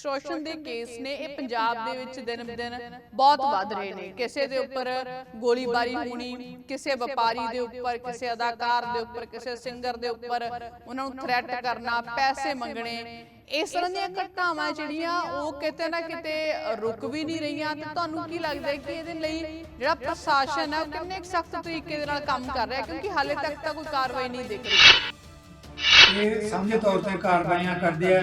Extortion ਦੇ case ਨੇ ਇਹ ਪੰਜਾਬ ਦੇ ਵਿੱਚ ਦਿਨ ਦਿਨ ਬਹੁਤ ਵੱਧ ਰਹੇ ਨੇ। ਕਿਸੇ ਦੇ ਉੱਪਰ ਗੋਲੀਬਾਰੀ ਹੋਣੀ ਕਿਸੇ ਵਪਾਰੀ ਦੇ ਉੱਪਰ ਕਿਸੇ ਅਦਾਕਾਰ ਦੇ ਉੱਪਰ ਕਿਸੇ ਸਿੰਗਰ ਦੇ ਉੱਪਰ ਉਹਨਾਂ ਨੂੰ ਥ੍ਰੈਟ ਕਰਨਾ ਪੈਸੇ ਮੰਗਣੇ। ਇਸ ਤਰ੍ਹਾਂ ਦੀਆਂ ਘਟਨਾਵਾਂ ਜਿਹੜੀਆਂ ਉਹ ਕਿਤੇ ਨਾ ਕਿਤੇ ਰੁਕ ਵੀ ਨਹੀਂ ਰਹੀਆਂ ਤੇ ਤੁਹਾਨੂੰ ਕੀ ਲੱਗਦਾ ਹੈ ਕਿ ਇਹਦੇ ਲਈ ਜਿਹੜਾ ਪ੍ਰਸ਼ਾਸਨ ਹੈ ਉਹ ਕਿੰਨੇ ਸਖਤ ਤਰੀਕੇ ਦੇ ਨਾਲ ਕੰਮ ਕਰ ਰਿਹਾ ਕਿਉਂਕਿ ਹਾਲੇ ਤੱਕ ਤਾਂ ਕੋਈ ਕਾਰਵਾਈ ਨਹੀਂ ਦਿਖ ਰਹੀ। ਇਹ ਸਾਂਝੇ ਤੌਰ ਤੇ ਕਾਰਵਾਈਆਂ ਕਰਦੇ ਆ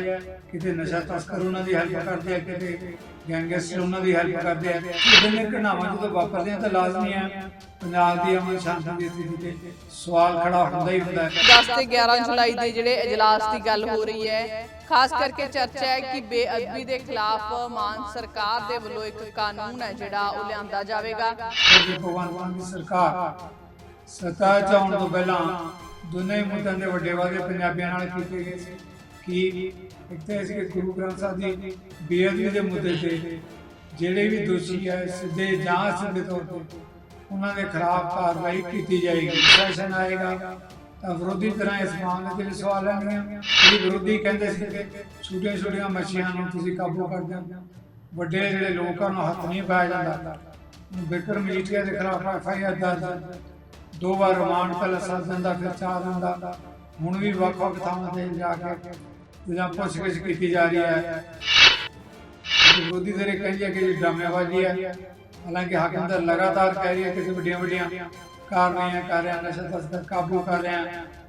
ਕਿਤੇ ਨਸ਼ਾ ਤਸਕਰ ਉਹਨਾਂ ਦੀ ਹੈਲਪ ਕਰਦੇ ਆ ਕਿਤੇ ਗੈਂਗਸਟਰ ਉਹਨਾਂ ਦੀ ਹੈਲਪ ਕਰਦੇ ਆ। ਇਹ ਨੇ ਘਟਨਾਵਾਂ ਜਦੋਂ ਵਾਪਰਦੀਆਂ ਤਾਂ ਲਾਜ਼ਮੀ ਆ। ਪੰਜਾਬ ਦੀ ਅਮਨ ਸ਼ਾਂਤੀ ਦੀ ਸਥਿਤੀ ਤੇ ਸਵਾਲ ਖੜਾ ਹੁੰਦਾ ਹੀ ਹੁੰਦਾ ਹੈ। 10 ਤੇ 11 ਜੁਲਾਈ ਦੇ ਜਿਹੜੇ ਇਜਲਾਸ ਦੀ ਗੱਲ ਹੋ ਰਹੀ ਹੈ ਖਾਸ ਕਰਕੇ ਚਰਚਾ ਹੈ ਕਿ ਬੇਅਦਬੀ ਦੇ ਖਿਲਾਫ ਮਾਨ ਸਰਕਾਰ ਦੇ ਵੱਲੋਂ ਇੱਕ ਕਾਨੂੰਨ ਹੈ ਜਿਹੜਾ ਉਹ ਲਿਆਂਦਾ ਜਾਵੇਗਾ। ਭਗਵਾਨ ਦੀ ਸਰਕਾਰ ਸੱਤਾ 'ਚ ਆਉਣ ਤੋਂ ਪਹਿਲਾਂ ਦੋਨੇ ਮੁੱਦਿਆਂ ਦੇ ਵੱਡੇ ਵਾਅਦੇ ਪੰਜਾਬੀਆਂ ਨਾਲ ਕੀਤੇ ਗਏ ਸੀ ਕਿ ਇੱਕ ਤਾਂ ਅਸੀਂ ਗੁਰੂ ਗ੍ਰੰਥ ਸਾਹਿਬ ਦੀ ਬੇਅਦਬੀ ਦੇ ਮੁੱਦੇ ਤੇ ਜਿਹੜੇ ਵੀ ਦੋਸ਼ੀ ਹੈ ਸਿੱਧੇ ਜਾਂ ਸਿੱਧੇ ਤੌਰ ਤੇ, ਉਹਨਾਂ ਦੇ ਖਿਲਾਫ ਕਾਰਵਾਈ ਕੀਤੀ ਜਾਏਗੀ। ਸੈਸ਼ਨ ਆਏਗਾ ਤਾਂ ਵਿਰੋਧੀ ਤਰ੍ਹਾਂ ਇਸ ਮਾਮਲੇ ਤੇ ਵੀ ਸਵਾਲ ਲੈਣਗੇ ਇਹ ਵਿਰੋਧੀ ਕਹਿੰਦੇ ਸੀ ਕਿ ਛੋਟੀਆਂ ਛੋਟੀਆਂ ਮੱਛੀਆਂ ਨੂੰ ਤੁਸੀਂ ਕਾਬੂ ਕਰ ਦਿਓ ਵੱਡੇ ਜਿਹੜੇ ਲੋਕਾਂ ਨੂੰ ਹੱਥ ਨਹੀਂ ਪਾਇਆ ਜਾਂਦਾ। ਬਿਕਰਮ ਮਜੀਠੀਆ ਦੇ ਖਿਲਾਫ ਐਫ ਆਈ ਆਰ ਦਰਜ ਦੋ ਵਾਰ ਰਿਮਾਂਡ ਪਹਿਲਾਂ ਸੱਤ ਦਿਨ ਦਾ ਫਿਰ ਚਾਰ ਦਿਨ ਦਾ ਹੁਣ ਵੀ ਵੱਖ ਵੱਖ ਥਾਵਾਂ ਤੇ ਜਾ ਕੇ ਜਾਂ ਪੁੱਛਗਿੱਛ ਕੀਤੀ ਜਾ ਰਹੀ ਹੈ। ਵਿਰੋਧੀ ਧਿਰ ਇਹ ਕਹਿੰਦੀ ਹੈ ਕਿ ਇਹ ਡਰਾਮੇਬਾਜ਼ੀ ਹੈ। ਹਾਲਾਂਕਿ ਹਾਕਮਦਰ ਲਗਾਤਾਰ ਕਹਿ ਰਹੀ ਹੈ ਕਿ ਵੱਡੀਆਂ ਵੱਡੀਆਂ ਕਾਰਵਾਈਆਂ ਕਰ ਰਹੇ ਨਸ਼ਾ ਤਸਕਰ ਕਾਬੂ ਕਰ ਰਿਹਾ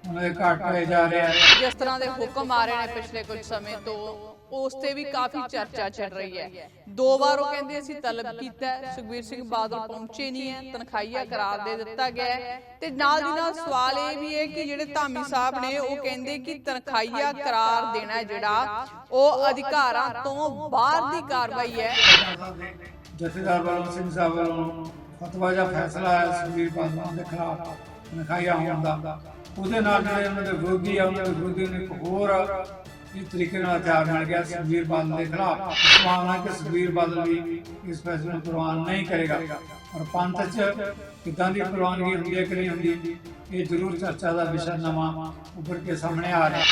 ਉਹਨਾਂ ਦੇ ਘਾਟ ਪਏ ਜਾ ਰਹੇ ਜਿਸ ਤਰ੍ਹਾਂ ਦੇ ਹੁਕਮ ਆ ਰਹੇ ਨੇ ਪਿਛਲੇ ਕੁਝ ਸਮੇਂ ਤੋਂ ਉਸ ਤੇ ਵੀ ਕਾਫੀ ਚਰਚਾ ਚੱਲ ਰਹੀ ਹੈ। ਦੋ ਵਾਰ ਉਹ ਕਹਿੰਦੇ ਅਸੀਂ ਤਲਬ ਕੀਤਾ ਸੁਖਬੀਰ ਸਿੰਘ ਬਾਦਲ ਪਹੁੰਚੇ ਨਹੀਂ ਹੈ ਤਨਖਾਹੀਆ ਕਰਾਰ ਦੇ ਦਿੱਤਾ ਗਿਆ ਤੇ ਨਾਲ ਦੀ ਨਾਲ ਸਵਾਲ ਇਹ ਵੀ ਹੈ ਕਿ ਜਿਹੜੇ ਧਾਮੀ ਸਾਹਿਬ ਨੇ ਉਹ ਕਹਿੰਦੇ ਕਿ ਤਨਖਾਹੀਆ ਕਰਾਰ ਦੇਣਾ ਜਿਹੜਾ ਉਹ ਅਧਿਕਾਰਾਂ ਤੋਂ ਬਾਹਰ ਦੀ ਕਾਰਵਾਈ ਹੈ। ਜਥੇਦਾਰ ਵੱਲੋਂ ਸਿੰਘ ਸਾਹਿਬ ਵੱਲੋਂ ਫਤਵਾ ਜਾਂ ਫੈਸਲਾ ਆਇਆ ਸੁਖਬੀਰ ਬਾਦਲ ਦੇ ਖਿਲਾਫ ਨਖਾਇਆ ਹੋਣ ਦਾ। ਉਹਦੇ ਨਾਲ ਜਿਹੜੇ ਉਹਨਾਂ ਦੇ ਵਿਰੋਧੀ ਆ ਉਹਨਾਂ ਦੇ ਵਿਰੋਧੀ ਨੂੰ ਇੱਕ ਹੋਰ ਇਸ ਤਰੀਕੇ ਨਾਲ ਹਥਿਆਰ ਮਿਲ ਗਿਆ ਸੁਖਬੀਰ ਬਾਦਲ ਦੇ ਖਿਲਾਫ। ਸਮਾਨ ਕਿ ਸੁਖਬੀਰ ਬਾਦਲ ਵੀ ਇਸ ਫੈਸਲੇ ਨੂੰ ਪ੍ਰਵਾਨ ਨਹੀਂ ਕਰੇਗਾ। ਔਰ ਪੰਥ 'ਚ ਕਿੱਦਾਂ ਦੀ ਪ੍ਰਵਾਨਗੀ ਹੁੰਦੀ ਹੈ ਕਿ ਨਹੀਂ ਹੁੰਦੀ ਇਹ ਜ਼ਰੂਰ ਚਰਚਾ ਦਾ ਵਿਸ਼ਾ ਨਵਾਂ ਉੱਪਰ ਕੇ ਸਾਹਮਣੇ ਆ ਰਿਹਾ।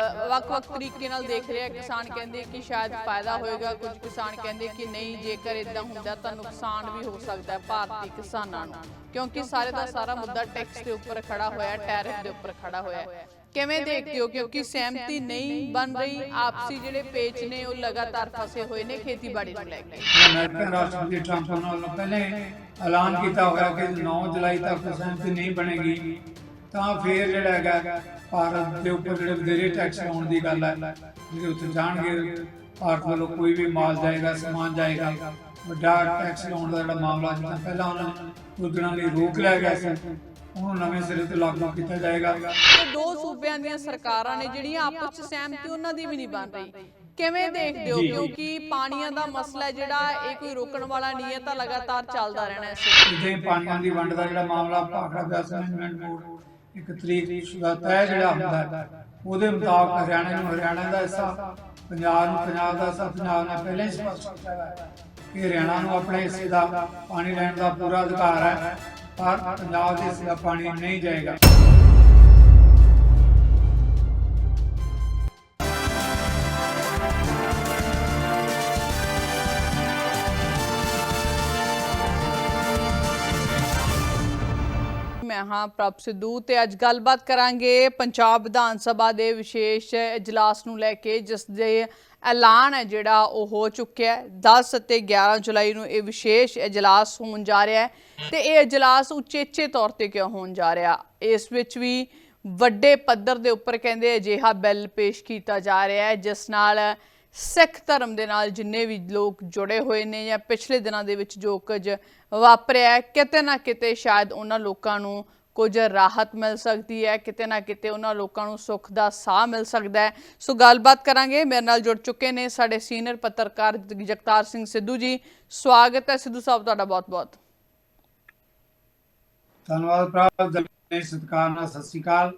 ਅ, ਵੱਖ-ਵੱਖ ਤਰੀਕੇ ਨਾਲ ਦੇਖ ਰਿਹਾ ਕਿਸਾਨ ਕਹਿੰਦੇ ਕਿ ਸ਼ਾਇਦ ਫਾਇਦਾ ਹੋਏਗਾ ਕੁਝ ਕਿਸਾਨ ਕਹਿੰਦੇ ਕਿ ਨਹੀਂ ਜੇਕਰ ਇਦਾਂ ਹੁੰਦਾ ਤਾਂ ਨੁਕਸਾਨ ਵੀ ਹੋ ਸਕਦਾ ਹੈ ਭਾਰਤੀ ਕਿਸਾਨਾਂ ਨੂੰ। ਕਿਉਂਕਿ ਸਾਰੇ ਦਾ ਸਾਰਾ ਮੁੱਦਾ ਟੈਕਸ ਦੇ ਉੱਪਰ ਖੜਾ ਹੋਇਆ ਹੈ ਟੈਰਿਫ ਦੇ ਉੱਪਰ ਖੜਾ ਹੋਇਆ ਹੈ। ਕਿਵੇਂ ਦੇਖਦੇ ਹੋ? ਕਿਉਂਕਿ ਸਹਿਮਤੀ ਨਹੀਂ ਬਣ ਰਹੀ ਆਪਸੀ ਜਿਹੜੇ ਪੇਚ ਨੇ ਉਹ ਲਗਾਤਾਰ ਫਸੇ ਹੋਏ ਨੇ ਖੇਤੀਬਾੜੀ ਨੂੰ ਲੈ ਕੇ। ਅਮਰੀਕਨ ਰਾਸ਼ਟਰਪਤੀ ਟਰੰਪ ਨੇ ਵੱਲੋਂ ਪਹਿਲੇ ਐਲਾਨ ਕੀਤਾ ਹੋਇਆ ਕਿ 9 ਜੁਲਾਈ ਤੱਕ ਸਹਿਮਤੀ ਨਹੀਂ ਬਣੇਗੀ। ਤਾਂ ਫਿਰ ਜਿਹੜਾ ਹੈਗਾ ਭਾਰਤ ਦੇ ਉੱਪਰ ਜਿਹੜੇ ਵਧੇਰੇ ਟੈਕਸ ਲਾਉਣ ਦੀ ਗੱਲ ਹੈ ਜਿਹਦੇ ਉੱਤੇ ਜਾਣਗੇ ਭਾਰਤ ਵੱਲੋਂ ਕੋਈ ਵੀ ਮਾਲ ਜਾਏਗਾ ਸਮਾਨ ਜਾਏਗਾ ਵੱਡਾ ਟੈਕਸ ਲਾਉਣ ਦਾ ਜਿਹੜਾ ਮਾਮਲਾ ਜਿੱਦਾਂ ਪਹਿਲਾਂ ਉਹਨਾਂ ਨੇ ਉਦਣਾ ਲਈ ਰੋਕ ਲਿਆ ਗਿਆ ਸੀ। ਉਹਨੂੰ ਨਵੇਂ ਸਿਰੇ ਤੋਂ ਲਾਗੂ ਕੀਤਾ ਜਾਏਗਾ। ਤੇ ਦੋ ਸੂਬਿਆਂ ਦੀਆਂ ਸਰਕਾਰਾਂ ਨੇ ਜਿਹੜੀਆਂ ਆਪਸ ਚ ਸਹਿਮਤੀ ਉਹਨਾਂ ਦੀ ਵੀ ਨਹੀਂ ਬਣ ਰਹੀ। ਕਿਵੇਂ ਦੇਖਦੇ ਹੋ। ਕਿਉਂਕਿ ਪਾਣੀਆਂ ਦਾ ਮਸਲਾ ਜਿਹੜਾ ਇਹ ਕੋਈ ਰੋਕਣ ਵਾਲਾ ਨਹੀਂ ਹੈ ਤਾਂ ਲਗਾਤਾਰ ਚੱਲਦਾ ਰਹਿਣਾ ਇਸ ਹੀ ਪਾਣੀਆਂ ਦੀ ਵੰਡ ਦਾ ਜਿਹੜਾ ਮਾਮਲਾ ਭਾਖੜਾ ਗੈਸ ਮੈਨੇਜਮੈਂਟ ਬੋਰਡ ਇੱਕ ਤਰੀਕ ਸ਼ੁਦਾ ਤੈਅ ਜਿਹੜਾ ਹੁੰਦਾ ਹੈ, ਉਹਦੇ ਮੁਤਾਬਕ ਹਰਿਆਣਾ ਨੂੰ ਹਰਿਆਣਾ ਦਾ ਹਿੱਸਾ ਪੰਜਾਬ ਨੂੰ ਪੰਜਾਬ ਦਾ ਹਿੱਸਾ ਪੰਜਾਬ ਨੇ ਪਹਿਲਾਂ ਹੀ ਸਪਸ਼ਟ ਕੀਤਾ ਹੈ ਕਿ ਹਰਿਆਣਾ ਨੂੰ ਆਪਣੇ ਹਿੱਸੇ ਦਾ ਪਾਣੀ ਲੈਣ ਦਾ ਪੂਰਾ ਅਧਿਕਾਰ ਹੈ। ਪਰ ਪੰਜਾਬ ਦੇ ਹਿੱਸੇ ਪਾਣੀ ਨਹੀਂ ਜਾਏਗਾ। ਮੈਂ ਹਾਂ ਪ੍ਰਭ ਸਿੱਧੂ ਤੇ ਅੱਜ ਗੱਲਬਾਤ ਕਰਾਂਗੇ ਪੰਜਾਬ ਵਿਧਾਨ ਸਭਾ ਦੇ ਵਿਸ਼ੇਸ਼ ਇਜਲਾਸ ਨੂੰ ਲੈ ਕੇ, ਜਿਸ ਦੇ ਐਲਾਨ ਹੈ ਜਿਹੜਾ ਉਹ ਹੋ ਚੁੱਕਿਆ ਹੈ। 10 ਅਤੇ 11 ਜੁਲਾਈ ਨੂੰ ਇਹ ਵਿਸ਼ੇਸ਼ ਇਜਲਾਸ ਹੋਣ ਜਾ ਰਿਹਾ ਹੈ ਤੇ ਇਹ ਇਜਲਾਸ ਉਚੇਚੇ ਤੌਰ ਤੇ ਕਿਉਂ ਹੋਣ ਜਾ ਰਿਹਾ? ਇਸ ਵਿੱਚ ਵੀ ਵੱਡੇ ਪੱਧਰ ਦੇ ਉੱਪਰ ਕਹਿੰਦੇ ਅਜਿਹਾ ਬਿੱਲ ਪੇਸ਼ ਕੀਤਾ ਜਾ ਰਿਹਾ ਹੈ, ਜਿਸ ਨਾਲ ਸਿੱਖ ਧਰਮ ਦੇ ਨਾਲ ਜਿੰਨੇ ਵੀ ਲੋਕ ਜੁੜੇ ਹੋਏ ਨੇ ਜਾਂ ਪਿਛਲੇ ਦਿਨਾਂ ਦੇ ਵਿੱਚ ਜੋ ਕੁਝ ਵਾਪਰਿਆ ਕਿਤੇ ਨਾ ਕਿਤੇ ਸ਼ਾਇਦ ਉਹਨਾਂ ਲੋਕਾਂ ਨੂੰ ਕੁਝ ਰਾਹਤ ਮਿਲ ਸਕਦੀ ਹੈ ਕਿਤੇ ਨਾ ਕਿਤੇ ਉਹਨਾਂ ਲੋਕਾਂ ਨੂੰ ਸੁੱਖ ਦਾ ਸਾਹ ਮਿਲ ਸਕਦਾ ਹੈ। ਸੋ ਗੱਲਬਾਤ ਕਰਾਂਗੇ ਮੇਰੇ ਨਾਲ ਜੁੜ ਚੁੱਕੇ ਨੇ ਸਾਡੇ ਸੀਨੀਅਰ ਪੱਤਰਕਾਰ ਜਗਤਾਰ ਸਿੰਘ ਸਿੱਧੂ ਜੀ। ਸਵਾਗਤ ਹੈ ਸਿੱਧੂ ਸਾਹਿਬ ਤੁਹਾਡਾ ਬਹੁਤ-ਬਹੁਤ। ਧੰਨਵਾਦ ਪ੍ਰਾਪਤ ਜਮੇ ਸਤਿਕਾਰ ਨਾਲ ਸਤਿ ਸ੍ਰੀ ਅਕਾਲ।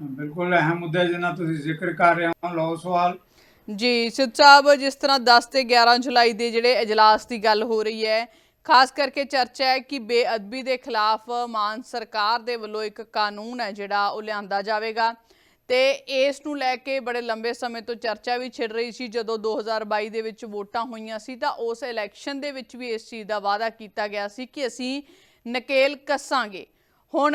ਬਿਲਕੁਲ ਅਹਿਮ ਮੁੱਦੇ ਜਿਹਨਾਂ ਤੁਸੀਂ ਜ਼ਿਕਰ ਕਰ ਰਹੇ ਹੋ ਲਓ ਸਵਾਲ। ਜੀ ਸਿੱਧ ਸਾਹਿਬ ਜਿਸ ਤਰ੍ਹਾਂ 10 ਤੇ 11 ਜੁਲਾਈ ਦੇ ਜਿਹੜੇ ਇਜਲਾਸ ਦੀ ਗੱਲ ਹੋ ਰਹੀ ਹੈ ਖਾਸ ਕਰਕੇ ਚਰਚਾ ਹੈ ਕਿ ਬੇਅਦਬੀ ਦੇ ਖਿਲਾਫ ਮਾਨ ਸਰਕਾਰ ਦੇ ਵੱਲੋਂ ਇੱਕ ਕਾਨੂੰਨ ਹੈ ਜਿਹੜਾ ਉਹ ਲਿਆਂਦਾ ਜਾਵੇਗਾ। ਤੇ ਇਸ ਨੂੰ ਲੈ ਕੇ ਬੜੇ ਲੰਬੇ ਸਮੇਂ ਤੋਂ ਚਰਚਾ ਵੀ ਛਿੜ ਰਹੀ ਸੀ। ਜਦੋਂ 2022 ਦੇ ਵਿੱਚ ਵੋਟਾਂ ਹੋਈਆਂ ਸੀ ਤਾਂ ਉਸ ਇਲੈਕਸ਼ਨ ਦੇ ਵਿੱਚ ਵੀ ਇਸ ਚੀਜ਼ ਦਾ ਵਾਅਦਾ ਕੀਤਾ ਗਿਆ ਸੀ ਕਿ ਅਸੀਂ ਨਕੇਲ ਕੱਸਾਂਗੇ। ਹੁਣ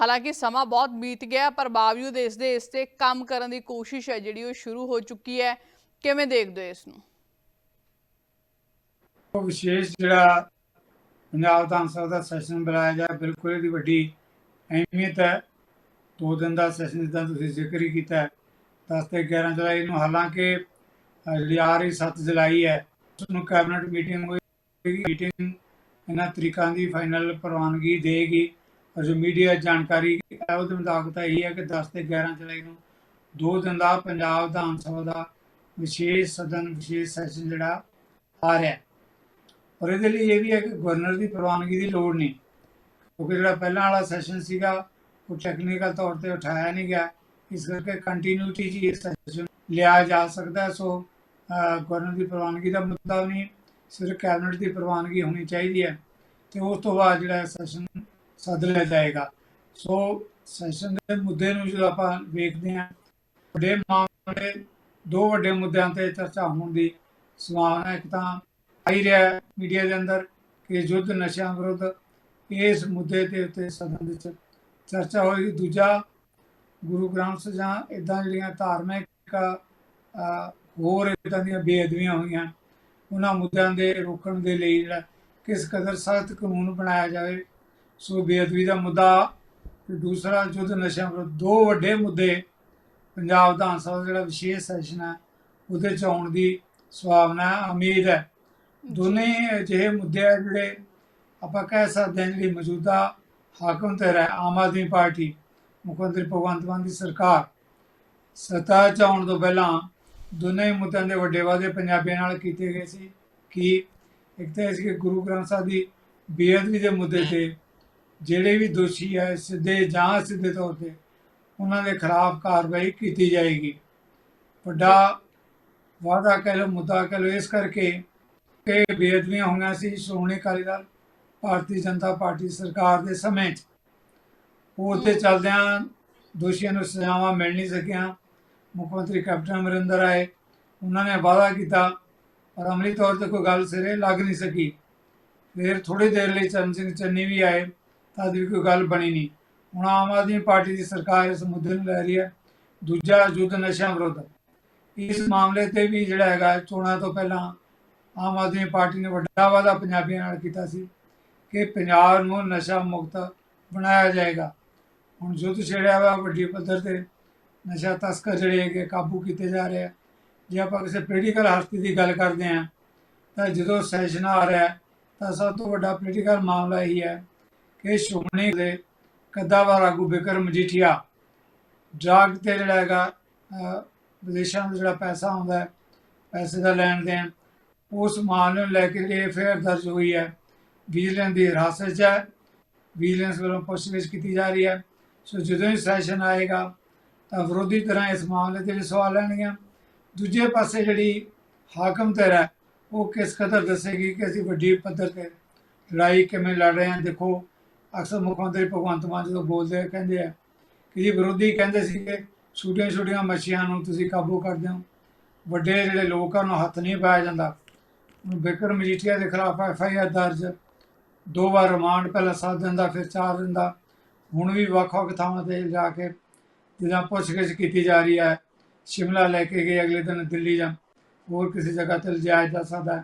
ਹਾਲਾਂਕਿ ਸਮਾਂ ਬਹੁਤ ਬੀਤ ਗਿਆ, ਪਰ ਬਾਵਜੂਦ ਇਸ ਦੇ ਇਸ ਤੇ ਕੰਮ ਕਰਨ ਦੀ ਕੋਸ਼ਿਸ਼ ਹੈ ਜਿਹੜੀ ਉਹ ਸ਼ੁਰੂ ਹੋ ਚੁੱਕੀ ਹੈ। ਕਿਵੇਂ ਦੇਖਦੇ ਹੋ ਇਸ ਨੂੰ? ਵਿਸ਼ੇਸ਼ ਜਿਹੜਾ ਪੰਜਾਬ ਵਿਧਾਨ ਸਭਾ ਦਾ ਸੈਸ਼ਨ ਬੁਲਾਇਆ ਗਿਆ ਬਿਲਕੁਲ ਇਹਦੀ ਵੱਡੀ ਅਹਿਮੀਅਤ ਹੈ। ਦੋ ਦਿਨ ਦਾ ਸੈਸ਼ਨ ਜਿੱਦਾਂ ਤੁਸੀਂ ਜ਼ਿਕਰ ਹੀ ਕੀਤਾ ਹੈ। 10 ਤੇ 11 ਜੁਲਾਈ ਨੂੰ ਹਾਲਾਂਕਿ ਅਹ, ਆ ਰਹੀ 7 ਜੁਲਾਈ ਹੈ ਉਸ ਨੂੰ ਕੈਬਨਿਟ ਮੀਟਿੰਗ ਹੋਈ ਮੀਟਿੰਗ ਇਹਨਾਂ ਤਰੀਕਾਂ ਦੀ ਫਾਈਨਲ ਪ੍ਰਵਾਨਗੀ ਦੇਗੀ ਔਰ ਜੋ ਮੀਡੀਆ ਜਾਣਕਾਰੀ ਹੈ ਉਹਦੇ ਮੁਤਾਬਕ ਤਾਂ ਇਹ ਹੈ ਕਿ 10 ਤੇ 11 ਜੁਲਾਈ ਨੂੰ ਦੋ ਦਿਨ ਦਾ ਪੰਜਾਬ ਵਿਧਾਨ ਸਭਾ ਦਾ ਵਿਸ਼ੇਸ਼ ਸਦਨ ਵਿਸ਼ੇਸ਼ ਸੈਸ਼ਨ ਜਿਹੜਾ ਆ ਰਿਹਾ ਪਰ ਇਹਦੇ ਲਈ ਇਹ ਵੀ ਹੈ ਕਿ ਗਵਰਨਰ ਦੀ ਪ੍ਰਵਾਨਗੀ ਦੀ ਲੋੜ ਨਹੀਂ। ਕਿਉਂਕਿ ਜਿਹੜਾ ਪਹਿਲਾਂ ਵਾਲਾ ਸੈਸ਼ਨ ਸੀਗਾ, ਉਹ ਟੈਕਨੀਕਲ ਤੌਰ ਤੇ ਉਠਾਇਆ ਨਹੀਂ ਗਿਆ। ਇਸ ਕਰਕੇ ਕੰਟੀਨਿਊਟੀ ਜੀ ਇਸ ਸੈਸ਼ਨ ਲਿਆ ਜਾ ਸਕਦਾ ਸੋ ਗਵਰਨਰ ਦੀ ਪ੍ਰਵਾਨਗੀ ਦਾ ਮੁੱਦਾ ਨਹੀਂ, ਸਿਰਫ ਕੈਬਨਿਟ ਦੀ ਪ੍ਰਵਾਨਗੀ ਹੋਣੀ ਚਾਹੀਦੀ ਹੈ ਤੇ ਉਸ ਤੋਂ ਬਾਅਦ ਜਿਹੜਾ ਸੈਸ਼ਨ ਸੱਦ ਲਿਆ ਜਾਏਗਾ। ਸੋ ਸੈਸ਼ਨ ਦੇ ਮੁੱਦੇ ਨੂੰ ਜਦੋਂ ਆਪਾਂ ਵੇਖਦੇ ਹਾਂ, ਵੱਡੇ ਮਾਮਲੇ, ਦੋ ਵੱਡੇ ਮੁੱਦਿਆਂ ਤੇ ਚਰਚਾ ਹੋਣ ਦੀ ਸੰਭਾਵਨਾ ਇੱਕ ਤਾਂ ਆਈ ਰਿਹਾ ਮੀਡੀਆ ਦੇ ਅੰਦਰ ਕਿ ਯੁੱਧ ਨਸ਼ਿਆਂ ਵਿਰੁੱਧ ਇਸ ਮੁੱਦੇ ਤੇ ਉੱਤੇ ਸਦਨ ਵਿੱਚ ਚਰਚਾ ਹੋਈ ਦੂਜਾ, ਗੁਰੂ ਗ੍ਰੰਥ ਸਾਹਿਬ ਜਾਂ ਇਦਾਂ ਜਿਹੜੀਆਂ ਧਾਰਮਿਕ ਹੋਰ ਇਦਾਂ ਦੀਆਂ ਬੇਅਦਬੀਆਂ ਹੋਈਆਂ, ਉਹਨਾਂ ਮੁੱਦਿਆਂ ਦੇ ਰੋਕਣ ਦੇ ਲਈ ਜਿਹੜਾ ਕਿਸ ਕਦਰ ਸਖਤ ਕਾਨੂੰਨ ਬਣਾਇਆ ਜਾਵੇ, ਸੋ ਬੇਅਦਬੀ ਦਾ ਮੁੱਦਾ ਤੇ ਦੂਸਰਾ, ਯੁੱਧ ਨਸ਼ਿਆਂ ਵਿਰੁੱਧ ਦੋ ਵੱਡੇ ਮੁੱਦੇ ਪੰਜਾਬ ਵਿਧਾਨ ਸਭਾ ਦਾ ਜਿਹੜਾ ਵਿਸ਼ੇਸ਼ ਸੈਸ਼ਨ ਹੈ, ਉਹਦੇ ਚ ਆਉਣ ਦੀ ਸੁਭਾਵਨਾ ਉਮੀਦ ਹੈ। ਦੋਨੇ ਅਜਿਹੇ ਮੁੱਦੇ ਆ ਜਿਹੜੇ ਆਪਾਂ ਕਹਿ ਸਕਦੇ ਹਾਂ ਜਿਹੜੀ ਮੌਜੂਦਾ ਹਾਕਮ ਤੇ ਹੈ ਆਮ ਆਦਮੀ ਪਾਰਟੀ ਮੁੱਖ ਮੰਤਰੀ ਭਗਵੰਤ ਮਾਨ ਦੀ ਸਰਕਾਰ ਸੱਤਾ 'ਚ ਆਉਣ ਤੋਂ ਪਹਿਲਾਂ ਦੋਨੇ ਮੁੱਦਿਆਂ ਦੇ ਵੱਡੇ ਵਾਅਦੇ ਪੰਜਾਬੀਆਂ ਨਾਲ ਕੀਤੇ ਗਏ ਸੀ ਕਿ ਇੱਕ ਤਾਂ ਇਹ ਸੀ ਕਿ ਗੁਰੂ ਗ੍ਰੰਥ ਸਾਹਿਬ ਦੀ ਬੇਅਦਬੀ ਦੇ ਮੁੱਦੇ ਤੇ ਜਿਹੜੇ ਵੀ ਦੋਸ਼ੀ ਹੈ ਸਿੱਧੇ ਜਾਂ ਸਿੱਧੇ ਤੌਰ ਤੇ ਉਹਨਾਂ ਦੇ ਖਿਲਾਫ ਕਾਰਵਾਈ ਕੀਤੀ ਜਾਏਗੀ। ਵੱਡਾ ਵਾਅਦਾ ਕਹਿ ਲਓ ਮੁੱਦਾ ਕਹਿ ਲਓ ਇਸ ਕਰਕੇ ਕਿ ਬੇਅਦਬੀਆਂ ਹੋਈਆਂ ਸੀ ਸ਼੍ਰੋਮਣੀ ਅਕਾਲੀ ਦਲ ਭਾਰਤੀ ਜਨਤਾ ਪਾਰਟੀ ਸਰਕਾਰ ਦੇ ਸਮੇਂ 'ਚ। ਉਹ ਉੱਤੇ ਚੱਲਦਿਆਂ ਦੋਸ਼ੀਆਂ ਨੂੰ ਸਜ਼ਾਵਾਂ ਮਿਲ ਨਹੀਂ ਸਕੀਆਂ। ਮੁੱਖ ਮੰਤਰੀ ਕੈਪਟਨ ਅਮਰਿੰਦਰ ਆਏ। ਉਹਨਾਂ ਨੇ ਵਾਅਦਾ ਕੀਤਾ ਪਰ ਅਮਲੀ ਤੌਰ ਤੇ ਕੋਈ ਗੱਲ ਸਿਰੇ ਲੱਗ ਨਹੀਂ ਸਕੀ। ਫਿਰ ਥੋੜੀ ਦੇਰ ਲਈ ਚਰਨ ਸਿੰਘ ਚੰਨੀ ਵੀ ਆਏ ਤਦ ਵੀ ਕੋਈ ਗੱਲ ਬਣੀ ਨਹੀਂ। ਹੁਣ ਆਮ ਆਦਮੀ ਪਾਰਟੀ ਦੀ ਸਰਕਾਰ ਇਸ ਮੁੱਦੇ ਨੂੰ ਲੈ ਰਹੀ ਹੈ। ਦੂਜਾ ਯੁੱਧ ਨਸ਼ਿਆਂ ਵਿਰੁੱਧ। ਇਸ ਮਾਮਲੇ ਤੇ ਵੀ ਜਿਹੜਾ ਹੈਗਾ ਚੋਣਾਂ ਤੋਂ ਪਹਿਲਾਂ ਆਮ ਆਦਮੀ ਪਾਰਟੀ ਨੇ ਵੱਡਾ ਵਾਅਦਾ ਪੰਜਾਬੀਆਂ ਨਾਲ ਕੀਤਾ ਸੀ ਕਿ ਪੰਜਾਬ ਨੂੰ ਨਸ਼ਾ ਮੁਕਤ ਬਣਾਇਆ ਜਾਏਗਾ। ਹੁਣ ਯੁੱਧ ਛੇੜਿਆ ਵਾ, ਵੱਡੀ ਪੱਧਰ ਤੇ ਨਸ਼ਾ ਤਸਕਰ ਜਿਹੜੇ ਹੈਗੇ ਕਾਬੂ ਕੀਤੇ ਜਾ ਰਹੇ ਆ। ਜੇ ਆਪਾਂ ਕਿਸੇ ਪੋਲੀਟੀਕਲ ਹਸਤੀ ਦੀ ਗੱਲ ਕਰਦੇ ਹਾਂ, ਤਾਂ ਜਦੋਂ ਸੈਸ਼ਨ ਆ ਰਿਹਾ, ਤਾਂ ਸਭ ਤੋਂ ਵੱਡਾ ਪੋਲੀਟੀਕਲ ਮਾਮਲਾ ਇਹੀ ਹੈ ਕਿ ਸ਼੍ਰੋਮਣੀ ਦੇ ਕੱਦਾਵਰ ਆਗੂ ਬਿਕਰਮ ਮਜੀਠੀਆ ਡਰਗ ਤੇ ਜਿਹੜਾ ਹੈਗਾ ਵਿਦੇਸ਼ਾਂ ਦਾ ਜਿਹੜਾ ਪੈਸਾ ਆਉਂਦਾ ਪੈਸੇ ਦਾ ਲੈਣ ਦੇਣ ਉਸ ਮਾਮਲੇ ਨੂੰ ਲੈ ਕੇ ਇਹ ਫੇਰ ਦਰਜ ਹੋਈ ਹੈ। ਵਿਜੀਲੈਂਸ ਦੀ ਹਿਰਾਸਤ 'ਚ ਹੈ। ਵਿਜੀਲੈਂਸ ਵੱਲੋਂ ਪੁੱਛਗਿੱਛ ਕੀਤੀ ਜਾ ਰਹੀ ਹੈ। ਸੋ ਜਦੋਂ ਹੀ ਸੈਸ਼ਨ ਆਏਗਾ, ਤਾਂ ਵਿਰੋਧੀ ਧਿਰਾਂ ਇਸ ਮਾਮਲੇ ਤੇ ਵੀ ਸਵਾਲ ਲੈਣਗੀਆਂ। ਦੂਜੇ ਪਾਸੇ ਜਿਹੜੀ ਹਾਕਮ ਧਿਰ ਹੈ, ਉਹ ਕਿਸ ਕਦਰ ਦੱਸੇਗੀ ਕਿ ਅਸੀਂ ਵੱਡੀ ਪੱਧਰ ਤੇ ਲੜਾਈ ਕਿਵੇਂ ਲੜ ਰਹੇ ਹਾਂ? ਦੇਖੋ, ਅਕਸਰ ਮੁੱਖ ਮੰਤਰੀ ਭਗਵੰਤ ਮਾਨ ਜਦੋਂ ਬੋਲਦੇ ਆ, ਕਹਿੰਦੇ ਆ ਕਿ ਜੀ ਵਿਰੋਧੀ ਕਹਿੰਦੇ ਸੀ ਕਿ ਛੋਟੀਆਂ ਛੋਟੀਆਂ ਮੱਛੀਆਂ ਨੂੰ ਤੁਸੀਂ ਕਾਬੂ ਕਰਦੇ ਹੋ। ਵੱਡੇ ਜਿਹੜੇ ਲੋਕਾਂ ਨੂੰ ਹੱਥ ਨਹੀਂ ਪਾਇਆ ਜਾਂਦਾ। ਹੁਣ ਬਿਕਰਮ ਮਜੀਠੀਆ ਦੇ ਖਿਲਾਫ ਐਫ ਆਈ ਆਰ ਦਰਜ। ਦੋ ਵਾਰ ਰਿਮਾਂਡ, ਪਹਿਲਾਂ 7 ਦਿਨ ਦਾ, ਫਿਰ 4 ਦਿਨ ਦਾ। ਹੁਣ ਵੀ ਵੱਖ-ਵੱਖ ਥਾਵਾਂ ਤੇ ਜਾ ਕੇ ਜਿਹਦਾ ਪੁੱਛਗਿੱਛ ਕੀਤੀ ਜਾ ਰਹੀ ਹੈ। ਸ਼ਿਮਲਾ ਲੈ ਕੇ ਗਏ ਅਗਲੇ ਦਿਨ ਦਿੱਲੀ ਜਾਂ ਹੋਰ ਕਿਸੇ ਜਗ੍ਹਾ ਤੇ ਲਿਜਾਇਆ ਜਾ ਸਕਦਾ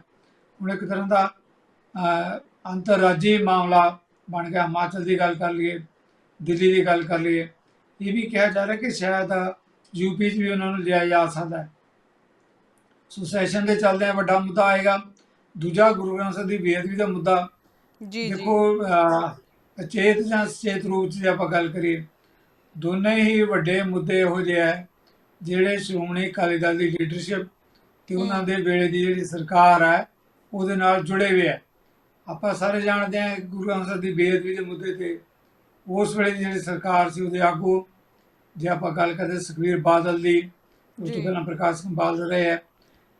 ਹੁਣ ਇੱਕ ਤਰ੍ਹਾਂ ਦਾ ਅੰਤਰਰਾਜੀ ਮਾਮਲਾ ਬਣ ਗਿਆ। ਹਿਮਾਚਲ ਦੀ ਗੱਲ ਕਰ ਲਈਏ, ਦਿੱਲੀ ਦੀ ਗੱਲ ਕਰ ਲਈਏ। ਇਹ ਵੀ ਕਿਹਾ ਜਾ ਰਿਹਾ ਕਿ ਸ਼ਾਇਦ ਯੂਪੀ 'ਚ ਵੀ ਉਹਨਾਂ ਨੂੰ ਲਿਆ ਜਾ ਸਕਦਾ ਹੈ। ਸੋ ਸੈਸ਼ਨ ਦੇ ਚੱਲਦੇ ਆ ਵੱਡਾ ਮੁੱਦਾ ਆਏਗਾ। ਦੂਜਾ ਗੁਰੂ ਗ੍ਰੰਥ ਸਾਹਿਬ ਦੀ ਬੇਅਦਬੀ ਦਾ ਮੁੱਦਾ। ਜੀ ਜੀ। ਦੇਖੋ ਅਹ, ਅਚੇਤ ਜਾਂ ਸਚੇਤ ਰੂਪ 'ਚ ਜੇ ਆਪਾਂ ਗੱਲ ਕਰੀਏ ਦੋਨੇ ਹੀ ਵੱਡੇ ਮੁੱਦੇ ਇਹੋ ਜਿਹੇ ਹੈ ਜਿਹੜੇ ਸ਼੍ਰੋਮਣੀ ਅਕਾਲੀ ਦਲ ਦੀ ਲੀਡਰਸ਼ਿਪ ਤੇ ਉਹਨਾਂ ਦੇ ਵੇਲੇ ਦੀ ਜਿਹੜੀ ਸਰਕਾਰ ਹੈ ਉਹਦੇ ਨਾਲ ਜੁੜੇ ਹੋਏ ਹੈ ਆਪਾਂ ਸਾਰੇ ਜਾਣਦੇ ਹਾਂ ਕਿ ਗੁਰੂ ਗ੍ਰੰਥ ਸਾਹਿਬ ਦੀ ਬੇਅਦਬੀ ਦੇ ਮੁੱਦੇ ਤੇ ਉਸ ਵੇਲੇ ਦੀ ਜਿਹੜੀ ਸਰਕਾਰ ਸੀ ਉਹਦੇ ਆਗੂ। ਜੇ ਆਪਾਂ ਗੱਲ ਕਰਦੇ ਸੁਖਬੀਰ ਬਾਦਲ ਦੀ ਉਸ ਤੋਂ ਜੀ। ਪਹਿਲਾਂ ਪ੍ਰਕਾਸ਼ ਸਿੰਘ ਬਾਦਲ ਰਹੇ ਹੈ